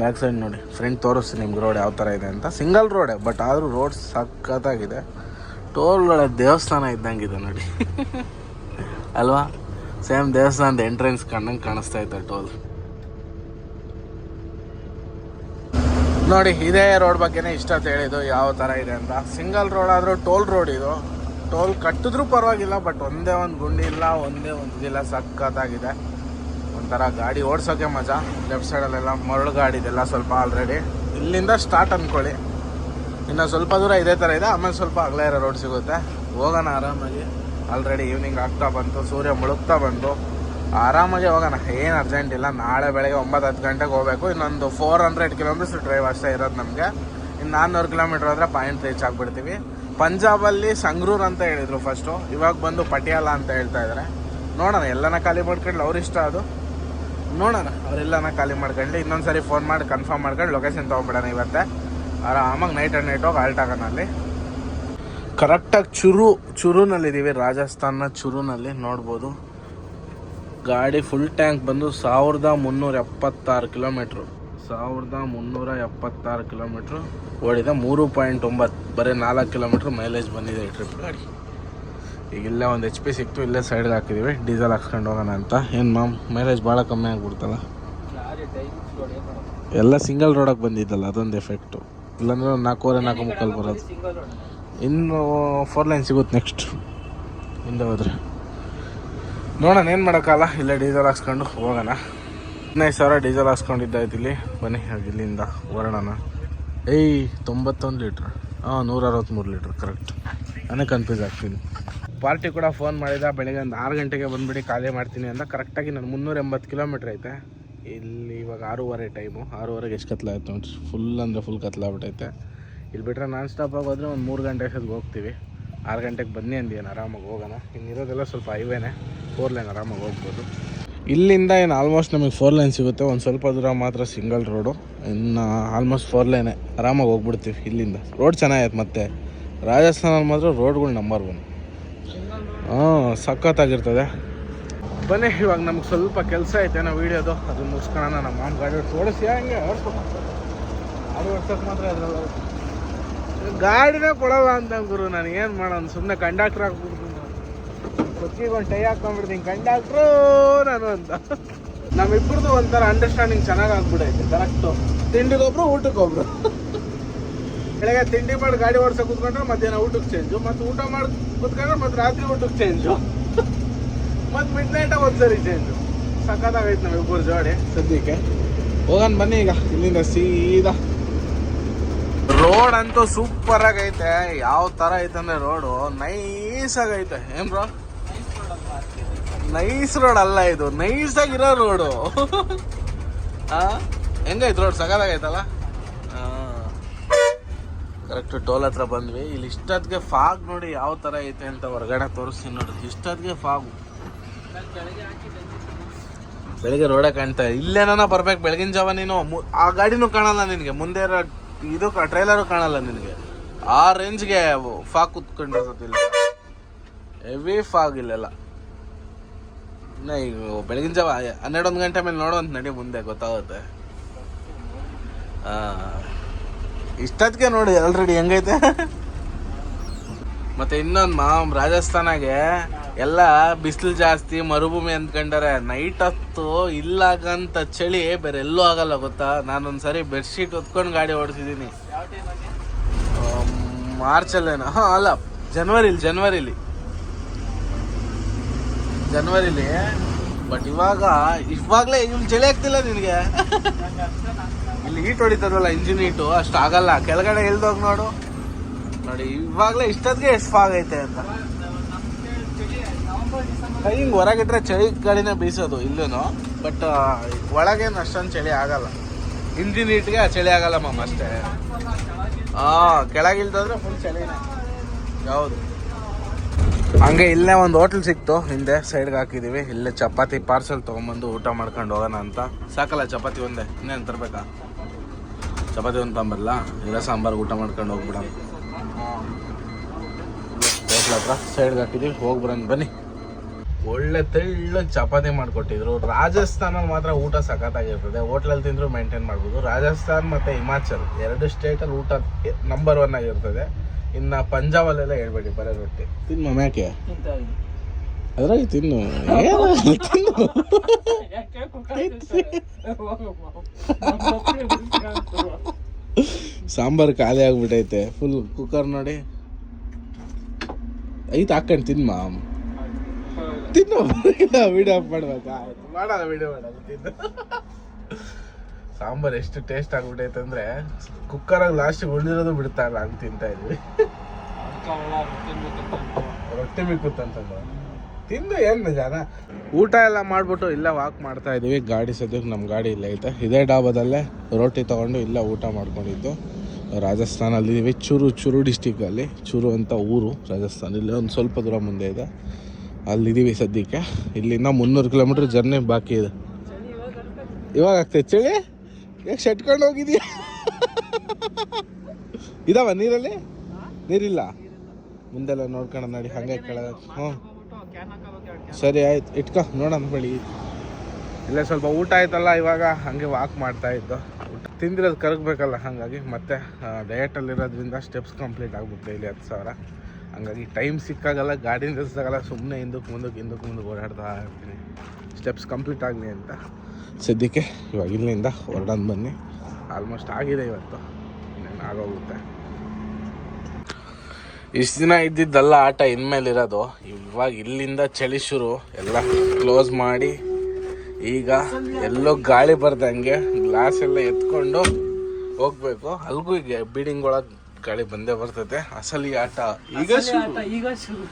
ಬ್ಯಾಕ್ ಸೈಡ್ ನೋಡಿ ಫ್ರೆಂಡ್ ತೋರಿಸ್ತೀನಿ ನಿಮ್ಗೆ ರೋಡ್ ಯಾವ ಥರ ಇದೆ ಅಂತ. ಸಿಂಗಲ್ ರೋಡೇ ಬಟ್ ಆದರೂ ರೋಡ್ ಸಖತ್ತಾಗಿದೆ. ಟೋಲ್ಗಳ ದೇವಸ್ಥಾನ ಇದ್ದಂಗೆ ಇದೆ ನೋಡಿ. *laughs* ಅಲ್ವಾ? ಸೇಮ್ ದೇವಸ್ಥಾನದ ಎಂಟ್ರೆನ್ಸ್ ಕಂಡಂಗೆ ಕಾಣಿಸ್ತಾ ಇತ್ತು ಟೋಲ್ ನೋಡಿ, ಇದೇ ರೋಡ್ ಬಗ್ಗೆನೇ ಇಷ್ಟ ಅಂತ ಹೇಳಿದ್ದು, ಯಾವ ಥರ ಇದೆ ಅಂತ. ಸಿಂಗಲ್ ರೋಡ್ ಆದರೂ ಟೋಲ್ ರೋಡ್ ಇದು. ಟೋಲ್ ಕಟ್ಟಿದ್ರೂ ಪರವಾಗಿಲ್ಲ ಬಟ್ ಒಂದೇ ಒಂದು ಗುಂಡಿ ಇಲ್ಲ, ಒಂದೇ ಒಂದು ಇಲ್ಲ, ಸಖತ್ತಾಗಿದೆ. ಒಂಥರ ಗಾಡಿ ಓಡಿಸೋಕೆ ಮಜಾ. ಲೆಫ್ಟ್ ಸೈಡಲ್ಲೆಲ್ಲ ಮರಳು ಗಾಡಿ ಇದೆಲ್ಲ ಸ್ವಲ್ಪ ಆಲ್ರೆಡಿ ಇಲ್ಲಿಂದ ಸ್ಟಾರ್ಟ್ ಅಂದ್ಕೊಳ್ಳಿ ಇನ್ನು ಸ್ವಲ್ಪ ದೂರ ಇದೇ ಥರ ಇದೆ, ಆಮೇಲೆ ಸ್ವಲ್ಪ ಅಗಲ ಇರೋ ರೋಡ್ ಸಿಗುತ್ತೆ. ಹೋಗೋಣ ಆರಾಮಾಗಿ. ಆಲ್ರೆಡಿ ಈವ್ನಿಂಗ್ ಆಗ್ತಾ ಬಂತು, ಸೂರ್ಯ ಮುಳುಗ್ತಾ ಬಂತು ಆರಾಮಾಗಿ ಹೋಗೋಣ. ಏನು ಅರ್ಜೆಂಟ್ ಇಲ್ಲ. ನಾಳೆ ಬೆಳಗ್ಗೆ ಒಂಬತ್ತು ಹತ್ತು ಗಂಟೆಗೆ ಹೋಗಬೇಕು. ಇನ್ನೊಂದು ಫೋರ್ ಹಂಡ್ರೆಡ್ ಕಿಲೋಮೀಟರ್ಸ್ ಡ್ರೈವ್ ಅಷ್ಟೇ ಇರೋದು ನಮಗೆ. ಇನ್ನು ನಾನ್ನೂರು ಕಿಲೋಮೀಟ್ರ್ ಹೋದರೆ ಪಾಯಿಂಟ್ ರೀಚ್ ಆಗಿಬಿಡ್ತೀವಿ. ಪಂಜಾಬಲ್ಲಿ ಸಂಗ್ರೂರ್ ಅಂತ ಹೇಳಿದರು ಫಸ್ಟು ಇವಾಗ ಬಂದು ಪಟಿಯಾಲ ಅಂತ ಹೇಳ್ತಾ ಇದ್ದಾರೆ ನೋಡೋಣ, ಎಲ್ಲನ ಖಾಲಿ ಮಾಡ್ಕೊಂಡು ಅವ್ರ ಇಷ್ಟ ಅದು. ನೋಡೋಣ ಅವರೆಲ್ಲನ ಖಾಲಿ ಮಾಡ್ಕೊಂಡು ಇನ್ನೊಂದು ಸರಿ ಫೋನ್ ಮಾಡಿ ಕನ್ಫರ್ಮ್ ಮಾಡ್ಕೊಂಡು ಲೊಕೇಶನ್ ತೊಗೊಂಬಿಡೋಣ ಇವತ್ತೆ. ಆರಾಮಾಗಿ ನೈಟ್ ಆ್ಯಂಡ್ ನೈಟ್ ಹೋಗಿ ಆಲ್ಟ್ ಆಗೋಣ ಅಲ್ಲಿ. ಕರೆಕ್ಟಾಗಿ ಚುರು, ಚುರುನಲ್ಲಿದ್ದೀವಿ. ರಾಜಸ್ಥಾನ ಚುರುನಲ್ಲಿ ನೋಡ್ಬೋದು. ಗಾಡಿ ಫುಲ್ ಟ್ಯಾಂಕ್ ಬಂದು ಸಾವಿರದ ಮುನ್ನೂರ ಎಪ್ಪತ್ತಾರು ಕಿಲೋಮೀಟ್ರು ಸಾವಿರದ ಮುನ್ನೂರ ಎಪ್ಪತ್ತಾರು ಕಿಲೋಮೀಟ್ರು ಓಡಿದೆ ಮೂರು ಪಾಯಿಂಟ್ ಒಂಬತ್ತು, ಬರೀ ನಾಲ್ಕು ಕಿಲೋಮೀಟ್ರ್ ಮೈಲೇಜ್ ಬಂದಿದೆ ಟ್ರಿಪ್ ಗಾಡಿ. ಈಗ ಇಲ್ಲೇ ಒಂದು ಎಚ್ ಪಿ ಸಿಕ್ತು, ಇಲ್ಲೇ ಸೈಡ್ಗೆ ಹಾಕಿದ್ದೀವಿ ಡೀಸೆಲ್ ಹಾಕ್ಸ್ಕೊಂಡು ಹೋಗೋಣ ಅಂತ. ಏನು ಮ್ಯಾಮ್ ಮೈಲೇಜ್ ಭಾಳ ಕಮ್ಮಿ ಆಗಿಬಿಡ್ತಲ್ಲ. ಎಲ್ಲ ಸಿಂಗಲ್ ರೋಡಕ್ಕೆ ಬಂದಿದ್ದಲ್ಲ, ಅದೊಂದು ಎಫೆಕ್ಟು ಇಲ್ಲಾಂದ್ರೆ ನಾಲ್ಕೂವರೆ, ನಾಲ್ಕು ಮುಕ್ಕಲ್ಲಿ ಬರೋದು. ಇನ್ನು ಫೋರ್ ಲೈನ್ ಸಿಗುತ್ತೆ ನೆಕ್ಸ್ಟ್ ಹಿಂದೆ ಹೋದ್ರೆ. ನೋಡೋಣ, ಏನು ಮಾಡೋಕ್ಕಲ್ಲ. ಇಲ್ಲೇ ಡೀಸೆಲ್ ಹಾಕ್ಸ್ಕೊಂಡು ಹೋಗೋಣ. ಹದಿನೈದು ಸಾವಿರ ಡೀಸೆಲ್ ಹಾಕ್ಸ್ಕೊಂಡಿದ್ದಾಯ್ತು ಇಲ್ಲಿ ಬನ್ನಿ, ಇಲ್ಲಿಂದ ಹೊರಡೋಣ. ಏಯ್, ತೊಂಬತ್ತೊಂದು ಲೀಟ್ರ್ ಹಾಂ ನೂರ ಅರವತ್ತ್ಮೂರು ಲೀಟ್ರ್ ಕರೆಕ್ಟ್ ನಾನೇ ಕನ್ಫ್ಯೂಸ್ ಆಗ್ತೀನಿ. ಪಾರ್ಟಿ ಕೂಡ ಫೋನ್ ಮಾಡಿದ. ಬೆಳಗ್ಗೆ ಒಂದು ಆರು ಗಂಟೆಗೆ ಬಂದುಬಿಡಿ, ಖಾಲಿ ಮಾಡ್ತೀನಿ ಅಂತ ಕರೆಕ್ಟಾಗಿ ನಾನು ಮುನ್ನೂರ ಎಂಬತ್ತು ಕಿಲೋಮೀಟ್ರ್ ಐತೆ. ಇಲ್ಲಿ ಇವಾಗ ಆರೂವರೆ ಟೈಮು ಆರೂವರೆಗೆ ಎಷ್ಟು ಕತ್ಲ ಆಯಿತು ಫುಲ್ ಅಂದರೆ ಫುಲ್ ಕತ್ಲಾಗ್ಬಿಟ್ಟೈತೆ ಇಲ್ಲಿ ಬಿಟ್ಟರೆ ನಾನ್ ಸ್ಟಾಪ್ ಆಗೋದ್ರೆ ಒಂದು ಮೂರು ಗಂಟೆ ಅಷ್ಟೊತ್ತಿಗೆ ಹೋಗ್ತೀವಿ. ಆರು ಗಂಟೆಗೆ ಬನ್ನಿ ಅಂದೇನು ಆರಾಮಾಗಿ ಹೋಗೋಣ. ಇನ್ನಿರೋದೆಲ್ಲ ಸ್ವಲ್ಪ ಹೈವೇನೆ ಫೋರ್ ಲೈನ್ ಆರಾಮಾಗಿ ಹೋಗ್ಬೋದು. ಇಲ್ಲಿಂದ ಏನು ಆಲ್ಮೋಸ್ಟ್ ನಮಗೆ ಫೋರ್ ಲೈನ್ ಸಿಗುತ್ತೆ, ಒಂದು ಸ್ವಲ್ಪ ದೂರ ಮಾತ್ರ ಸಿಂಗಲ್ ರೋಡು ಇನ್ನು ಆಲ್ಮೋಸ್ಟ್ ಫೋರ್ ಲೈನೇ ಆರಾಮಾಗಿ ಹೋಗ್ಬಿಡ್ತೀವಿ ಇಲ್ಲಿಂದ. ರೋಡ್ ಚೆನ್ನಾಗೈತೆ ಮತ್ತು. ರಾಜಸ್ಥಾನಲ್ಲಿ ಮಾತ್ರ ರೋಡ್ಗಳು ನಂಬರ್ ಒನ್ ಹಾಂ, ಸಖತ್ತಾಗಿರ್ತದೆ. ಬನ್ನಿ, ಇವಾಗ ನಮ್ಗೆ ಸ್ವಲ್ಪ ಕೆಲಸ ಐತೆ ನಾವು ವೀಡಿಯೋದು ಅದು ಮುಗಿಸ್ಕೊಳ್ಳೋಣ ನಮ್ಮ ಮಾಮ್ ಗಾಡಿ ಓಡಿಸಿ ಹಂಗೆ ಓಡಿಸ್ಬೇಕು ಅದು ಓಡ್ಸೋಕೆ ಮಾತ್ರ ಅದ್ರಲ್ಲ ಗಾಡಿನೇ ಕೊಡಲ್ಲ ಅಂತ ಗುರು ನಾನು ಏನು ಮಾಡೋಣ ಸುಮ್ಮನೆ ಕಂಡಕ್ಟ್ರ್ ಹಾಕ್ಬಿಡ್ತೀನಿ ಕೊಚ್ಚಿಗೆ ಒಂದು ಟೈ ಹಾಕೊಂಡ್ಬಿಡ್ತೀನಿ. ಕಂಡಕ್ಟ್ರು ನಾನು ಅಂತ. ನಮ್ಮಿಬ್ಬರದು ಒಂಥರ ಅಂಡರ್ಸ್ಟ್ಯಾಂಡಿಂಗ್ ಚೆನ್ನಾಗಿ ಆಗ್ಬಿಡೈತೆ ಕರೆಕ್ಟು ತಿಂಡಿಗೊಬ್ರು, ಊಟಕ್ಕೊಬ್ರು. ಬೆಳಗ್ಗೆ ತಿಂಡಿ ಮಾಡಿ ಗಾಡಿ ಓಡಿಸೋ ಕೂತ್ಕೊಂಡ್ರೆ, ಮಧ್ಯಾಹ್ನ ಊಟಕ್ಕೆ ಚೇಂಜು ಮತ್ತು ಊಟ ಮಾಡಿ ಕೂತ್ಕೊಂಡ್ರೆ, ಮತ್ತೆ ರಾತ್ರಿ ಊಟಕ್ಕೆ ಚೇಂಜು ಮತ್ತು ಮಿಡ್ ನೈಟ ಒಂದ್ಸರಿ ಚೇಂಜು ಸಖತ್ತಾಗೈತೆ ನಮ್ಮಿಬ್ಬರು ಜೋಡಿ ಸದ್ಯಕ್ಕೆ. ಹೋಗೋಣ ಬನ್ನಿ ಈಗ, ಇಲ್ಲಿಂದ ಸೀದಾ. ರೋಡ್ ಅಂತೂ ಸೂಪರ್ ಆಗೈತೆ. ಯಾವ ತರ ಐತೆ ಅಂದ್ರೆ ರೋಡು ನೈಸ್ ಆಗೈತೆ. ಏನ್ ಬ್ರೋ ನೈಸ್ ರೋಡ್ ಅಲ್ಲ ಇದು. ನೈಸ್ ಆಗಿರೋ ರೋಡು ಹೆಂಗೈತೆ ರೋಡ್ ಸಗದಾಗೈತಲ್ಲ ಕರೆಕ್ಟ್ ಟೋಲ್ ಹತ್ರ ಬಂದ್ವಿ. ಇಲ್ಲಿ ಇಷ್ಟೊತ್ತಿಗೆ ಫಾಗ್ ನೋಡಿ ಯಾವ ತರ ಐತೆ ಅಂತ ಹೊರಗಡೆ ತೋರಿಸ್ತೀನಿ ನೋಡಿ ಇಷ್ಟೊತ್ತಿಗೆ ಫಾಗು ಬೆಳಿಗ್ಗೆ ರೋಡೇ ಕಾಣ್ತಾ ಇಲ್ಲೇನ ಬರ್ಬೇಕು? ಬೆಳಗಿನ ಜಾವ ನೀನು ಆ ಗಾಡಿನೂ ಕಾಣಲ್ಲ ನಿನಗೆ. ಮುಂದೆ ಇರೋ ಇದು ಟ್ರೈಲರು ಕಾಣಲ್ಲ ನಿನಗೆ. ಆ ರೇಂಜ್ಗೆ ಫಾಗ್ ಕುತ್ಕೊಂಡಿರ್ತದಿಲ್ಲ ಹೆವಿ ಫಾಗ್ ಇಲ್ಲೆಲ್ಲ. ಇನ್ನ ಈಗ ಬೆಳಗಿನ ಜಾವ ಹನ್ನೆರಡೊಂದು ಗಂಟೆ ಮೇಲೆ ನೋಡೋಂತ ನಡಿ ಮುಂದೆ, ಗೊತ್ತಾಗುತ್ತೆ. ಇಷ್ಟೊತ್ತಿಗೆ ನೋಡಿ ಆಲ್ರೆಡಿ ಹೆಂಗೈತೆ. ಮತ್ತೆ ಇನ್ನೊಂದು ಮಾಮ್ ರಾಜಸ್ಥಾನಾಗೆ ಎಲ್ಲ ಬಿಸಿಲು ಜಾಸ್ತಿ, ಮರುಭೂಮಿ ಅಂದ್ಕೊಂಡಾರೆ ನೈಟ್ ಹೊತ್ತು ಇಲ್ಲಾಗಂತ ಚಳಿ, ಬೇರೆ ಎಲ್ಲೂ ಆಗಲ್ಲ ಗೊತ್ತಾ? ನಾನೊಂದು ಸರಿ ಬೆಡ್ಶೀಟ್ ಹೊತ್ಕೊಂಡು ಗಾಡಿ ಓಡಿಸಿದ್ದೀನಿ. ಮಾರ್ಚಲ್ಲೇನೋ? ಹಾಂ, ಅಲ್ಲ ಜನವರಿಲಿ ಜನವರಿಲಿ ಜನವರಿಲಿ ಬಟ್ ಇವಾಗ, ಇವಾಗಲೇ ಇಲ್ಲಿ ಚಳಿ ಆಗ್ತಿಲ್ಲ ನಿನಗೆ. ಇಲ್ಲಿ ಹೀಟ್ ಹೊಡಿತದಲ್ಲ ಇಂಜಿನ್ ಹೀಟು ಅಷ್ಟು ಆಗಲ್ಲ. ಕೆಳಗಡೆ ಇಲ್ದೋಗಿ ನೋಡು. ನೋಡಿ, ಇವಾಗಲೇ ಇಷ್ಟೊತ್ತಿಗೆ ಎಷ್ಟು ಅಂತ. ಹಿಂಗೆ ಹೊರಗಿಟ್ರೆ ಚಳಿ ಗಾಳಿನೇ ಬೀಸೋದು ಇಲ್ಲೂ ಬಟ್ ಒಳಗೇನು ಅಷ್ಟೊಂದು ಚಳಿ ಆಗಲ್ಲ. ಇಂಜಿನ್ ಆ ಚಳಿ ಆಗಲ್ಲ ಮಾಮ ಅಷ್ಟೇ. ಹಾಂ ಕೆಳಗಿಲ್ದಾದ್ರೆ ಫುಲ್ ಚಳಿನೇ. ಯಾವುದು? ಹಂಗೆ ಇಲ್ಲೇ ಒಂದು ಹೋಟ್ಲ್ ಸಿಕ್ತು, ಹಿಂದೆ ಸೈಡ್ಗೆ ಹಾಕಿದೀವಿ. ಇಲ್ಲೇ ಚಪಾತಿ ಪಾರ್ಸಲ್ ತೊಗೊಂಬಂದು ಊಟ ಮಾಡ್ಕೊಂಡು ಹೋಗೋಣ ಅಂತ. ಸಾಕಲ್ಲ, ಚಪಾತಿ ಒಂದೇ. ಇನ್ನೇನು ತರಬೇಕಾ? ಚಪಾತಿ ಒಂದು ತಗೊಂಬರಲ್ಲ ಇಲ್ಲ ಸಾಂಬಾರು ಊಟ ಮಾಡ್ಕೊಂಡು ಹೋಗ್ಬಿಡೋಣ. ಹೋಟ್ಲ್ ಹತ್ರ ಸೈಡ್ಗೆ ಹಾಕಿದೀವಿ ಹೋಗ್ಬಿಡೋಣ ಬನ್ನಿ. ಒಳ್ಳೆ ತೆಳ್ಳ ಚಪಾತಿ ಮಾಡಿಕೊಟ್ಟಿದ್ರು. ರಾಜಸ್ಥಾನಲ್ಲಿ ಮಾತ್ರ ಊಟ ಸಖತ್ತಾಗಿರ್ತದೆ. ಹೋಟ್ಲಲ್ಲಿ ತಿಂದರೂ ಮೇಂಟೈನ್ ಮಾಡ್ಬೋದು. ರಾಜಸ್ಥಾನ್ ಮತ್ತು ಹಿಮಾಚಲ್ ಎರಡು ಸ್ಟೇಟಲ್ಲಿ ಊಟ ನಂಬರ್ ಒನ್ ಆಗಿರ್ತದೆ. ಇನ್ನು ಪಂಜಾಬಲ್ಲೆಲ್ಲ ಹೇಳ್ಬೇಡಿ ಬರೋ ರೊಟ್ಟಿ. ತಿನ್ನು ಮ್ಯಾಕೆ? ಅದ್ರಾಗ ತಿನ್ನು. ಏನು ತಿನ್ನು. ಸಾಂಬಾರು ಖಾಲಿ ಆಗ್ಬಿಟ್ಟೈತೆ ಫುಲ್ ಕುಕ್ಕರ್ ನೋಡಿ. ಐದು ಹಾಕೊಂಡು ತಿನ್ಮಾ? ಮಾಮ್ ತಿನ್ನು. ವಿಡಿಯೋ ಮಾಡ್ಬೇಕು. ಆಯ್ತು ವಿಡಿಯೋ ಮಾಡಲ್ಲ, ತಿನ್ನು. ಸಾಂಬಾರು ಎಷ್ಟು ಟೇಸ್ಟ್ ಆಗ್ಬಿಟ್ಟೈತೆ ಅಂದ್ರೆ ಕುಕ್ಕರಾಗ ಲಾಸ್ಟ್ ಉಳಿದಿರೋದು ಬಿಡ್ತಾ ಇಲ್ಲ ಅಂತ ತಿಂತಾ ಇದ್ವಿ. ರೊಟ್ಟಿ ಮಿಕ್ಕುತ್ತಂತಂದು ತಿಂದು ಏನು ಜನ. ಊಟ ಎಲ್ಲ ಮಾಡ್ಬಿಟ್ಟು ಇಲ್ಲ ವಾಕ್ ಮಾಡ್ತಾ ಇದೀವಿ. ಗಾಡಿ ಸದ್ಯಕ್ಕೆ ನಮ್ಮ ಗಾಡಿ ಇಲ್ಲ ಐತೆ. ಇದೇ ಡಾಬಾದಲ್ಲೇ ರೋಟಿ ತೊಗೊಂಡು ಇಲ್ಲ ಊಟ ಮಾಡ್ಕೊಂಡಿದ್ದು. ರಾಜಸ್ಥಾನಲ್ಲಿ ಇದೀವಿ ಚೂರು ಚೂರು ಡಿಸ್ಟಿಕಲ್ಲಿ ಚೂರು ಅಂತ ಊರು ರಾಜಸ್ಥಾನ. ಇಲ್ಲಿ ಒಂದು ಸ್ವಲ್ಪ ದೂರ ಮುಂದೆ ಇದೆ. ಅಲ್ಲಿದ್ದೀವಿ ಸದ್ಯಕ್ಕೆ. ಇಲ್ಲಿಂದ ಮುನ್ನೂರು ಕಿಲೋಮೀಟ್ರ್ ಜರ್ನಿ ಬಾಕಿ ಇದೆ. ಇವಾಗ ಆಗ್ತೈತೆ ಚಳಿ? ಯಾಕೆ ಶೆಟ್ಕೊಂಡು ಹೋಗಿದ್ಯಾ? ಇದಾವ ನೀರಲ್ಲಿ? ನೀರಿಲ್ಲ? ಮುಂದೆಲ್ಲ ನೋಡ್ಕೊಂಡ ನೋಡಿ, ಹಂಗೆ ಕೆಳಗೆ. ಹ್ಞೂ ಸರಿ, ಆಯ್ತು. ಇಟ್ಕೊ, ನೋಡೋಣ ಬಳಿ. ಇಲ್ಲೇ ಸ್ವಲ್ಪ ಊಟ ಆಯ್ತಲ್ಲ, ಇವಾಗ ಹಂಗೆ ವಾಕ್ ಮಾಡ್ತಾ ಇದ್ದು. ತಿಂದಿರೋದು ಕರಗಬೇಕಲ್ಲ, ಹಾಗಾಗಿ ಮತ್ತೆ ಡಯಟಲ್ಲಿರೋದ್ರಿಂದ ಸ್ಟೆಪ್ಸ್ ಕಂಪ್ಲೀಟ್ ಆಗ್ಬಿಟ್ಟು ಇಲ್ಲಿ ಹತ್ತು ಸಾವಿರ. ಹಂಗಾಗಿ ಟೈಮ್ ಸಿಕ್ಕಾಗಲ್ಲ ಗಾಡಿ ನಿಲ್ಲಿಸಾಗಲ್ಲ ಸುಮ್ಮನೆ ಹಿಂದಕ್ಕೆ ಮುಂದಕ್ಕೆ ಹಿಂದಕ್ಕೆ ಮುಂದಕ್ಕೆ ಓಡಾಡ್ತಾ ಇರ್ತೀನಿ. ಸ್ಟೆಪ್ಸ್ ಕಂಪ್ಲೀಟ್ ಆಗಲಿ ಅಂತ. ಸದ್ಯಕ್ಕೆ ಇವಾಗ ಇಲ್ಲಿಂದ ಹೊರಡೋದು ಬನ್ನಿ. ಆಲ್ಮೋಸ್ಟ್ ಆಗಿದೆ ಇವತ್ತು. ಇನ್ನೇನು ಆಗೋಗುತ್ತೆ. ಇಷ್ಟು ದಿನ ಇದ್ದಿದ್ದಲ್ಲ ಆಟ ಇನ್ಮೇಲೆ ಇರೋದು ಇವಾಗ ಇಲ್ಲಿಂದ ಚಳಿ ಶುರು. ಎಲ್ಲ ಕ್ಲೋಸ್ ಮಾಡಿ. ಈಗ ಎಲ್ಲೋ ಗಾಳಿ ಬರ್ದಂಗೆ ಗ್ಲಾಸ್ ಎಲ್ಲ ಎತ್ಕೊಂಡು ಹೋಗ್ಬೇಕು. ಅಲ್ಗೂ ಈಗ ಬೀಡಿಂಗ್ ಒಳಗೆ ಗಾಳಿ ಬಂದೇ ಬರ್ತೈತೆ. ಅಸಲಿ ಆಟ. ಈಗ ಶುರು. ಈಗ ಶುರು.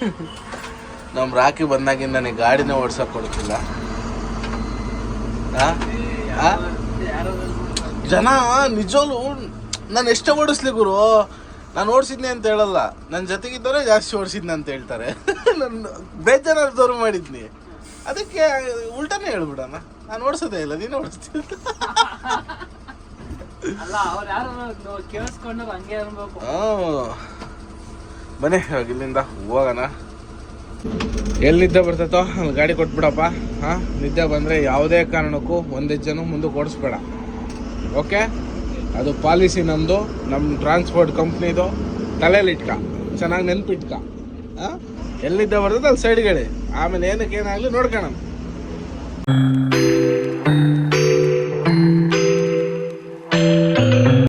*laughs* ನಮ್ ರಾಕಿ ಬಂದಾಗಿಂದ ನನಗೆ ಗಾಡಿನೇ ಓಡ್ಸಕ್ ಕೊಡ್ತಿಲ್ಲ? ಜನ ನಿಜವೂ ನಾನು ಎಷ್ಟೇ ಓಡಿಸ್ಲಿ ಗುರು ನಾನು ಓಡಿಸಿದ್ನಿ ಅಂತ ಹೇಳಲ್ಲ. ನನ್ನ ಜೊತೆಗಿದ್ದವರೇ ಜಾಸ್ತಿ ಓಡಿಸಿದ್ನಿ ಅಂತ ಹೇಳ್ತಾರೆ. *laughs* ನನ್ನ ಬೇಜಾರದವ್ರು ಮಾಡಿದ್ನಿ. ಅದಕ್ಕೆ ಉಲ್ಟಾನೇ ಹೇಳ್ಬಿಡೋಣ. ನಾನು ಓಡಿಸೋದೇ ಇಲ್ಲ ನೀನು ಓಡಿಸ್ತೀನಿ *laughs* ಬನ್ನಿ ಇಲ್ಲಿಂದ ಹೋಗೋಣ. ಎಲ್ಲಿ ನಿದ್ದೆ ಬರ್ತೈತೋ ಅಲ್ಲಿ ಗಾಡಿ ಕೊಟ್ಬಿಡಪ್ಪ. ಹಾಂ, ನಿದ್ದೆ ಬಂದರೆ ಯಾವುದೇ ಕಾರಣಕ್ಕೂ ಒಂದೇ ಜನ ಮುಂದೆ ಓಡಿಸ್ಬೇಡ. ಓಕೆ? ಅದು ಪಾಲಿಸಿ ನಮ್ಮದು ನಮ್ಮ ಟ್ರಾನ್ಸ್ಪೋರ್ಟ್ ಕಂಪ್ನಿದು ತಲೆಯಲ್ಲಿ ಇಟ್ಕ, ಚೆನ್ನಾಗಿ ನೆನ್ಪಿಟ್ಕ. ಹಾಂ? ಎಲ್ಲಿದ್ದೆ ಬರ್ತೈತೆ ಅಲ್ಲಿ ಸೈಡ್ಗಡೆ ಆಮೇಲೆ ಏನಕ್ಕೆ ಏನಾಗಲಿ ನೋಡ್ಕೊಳ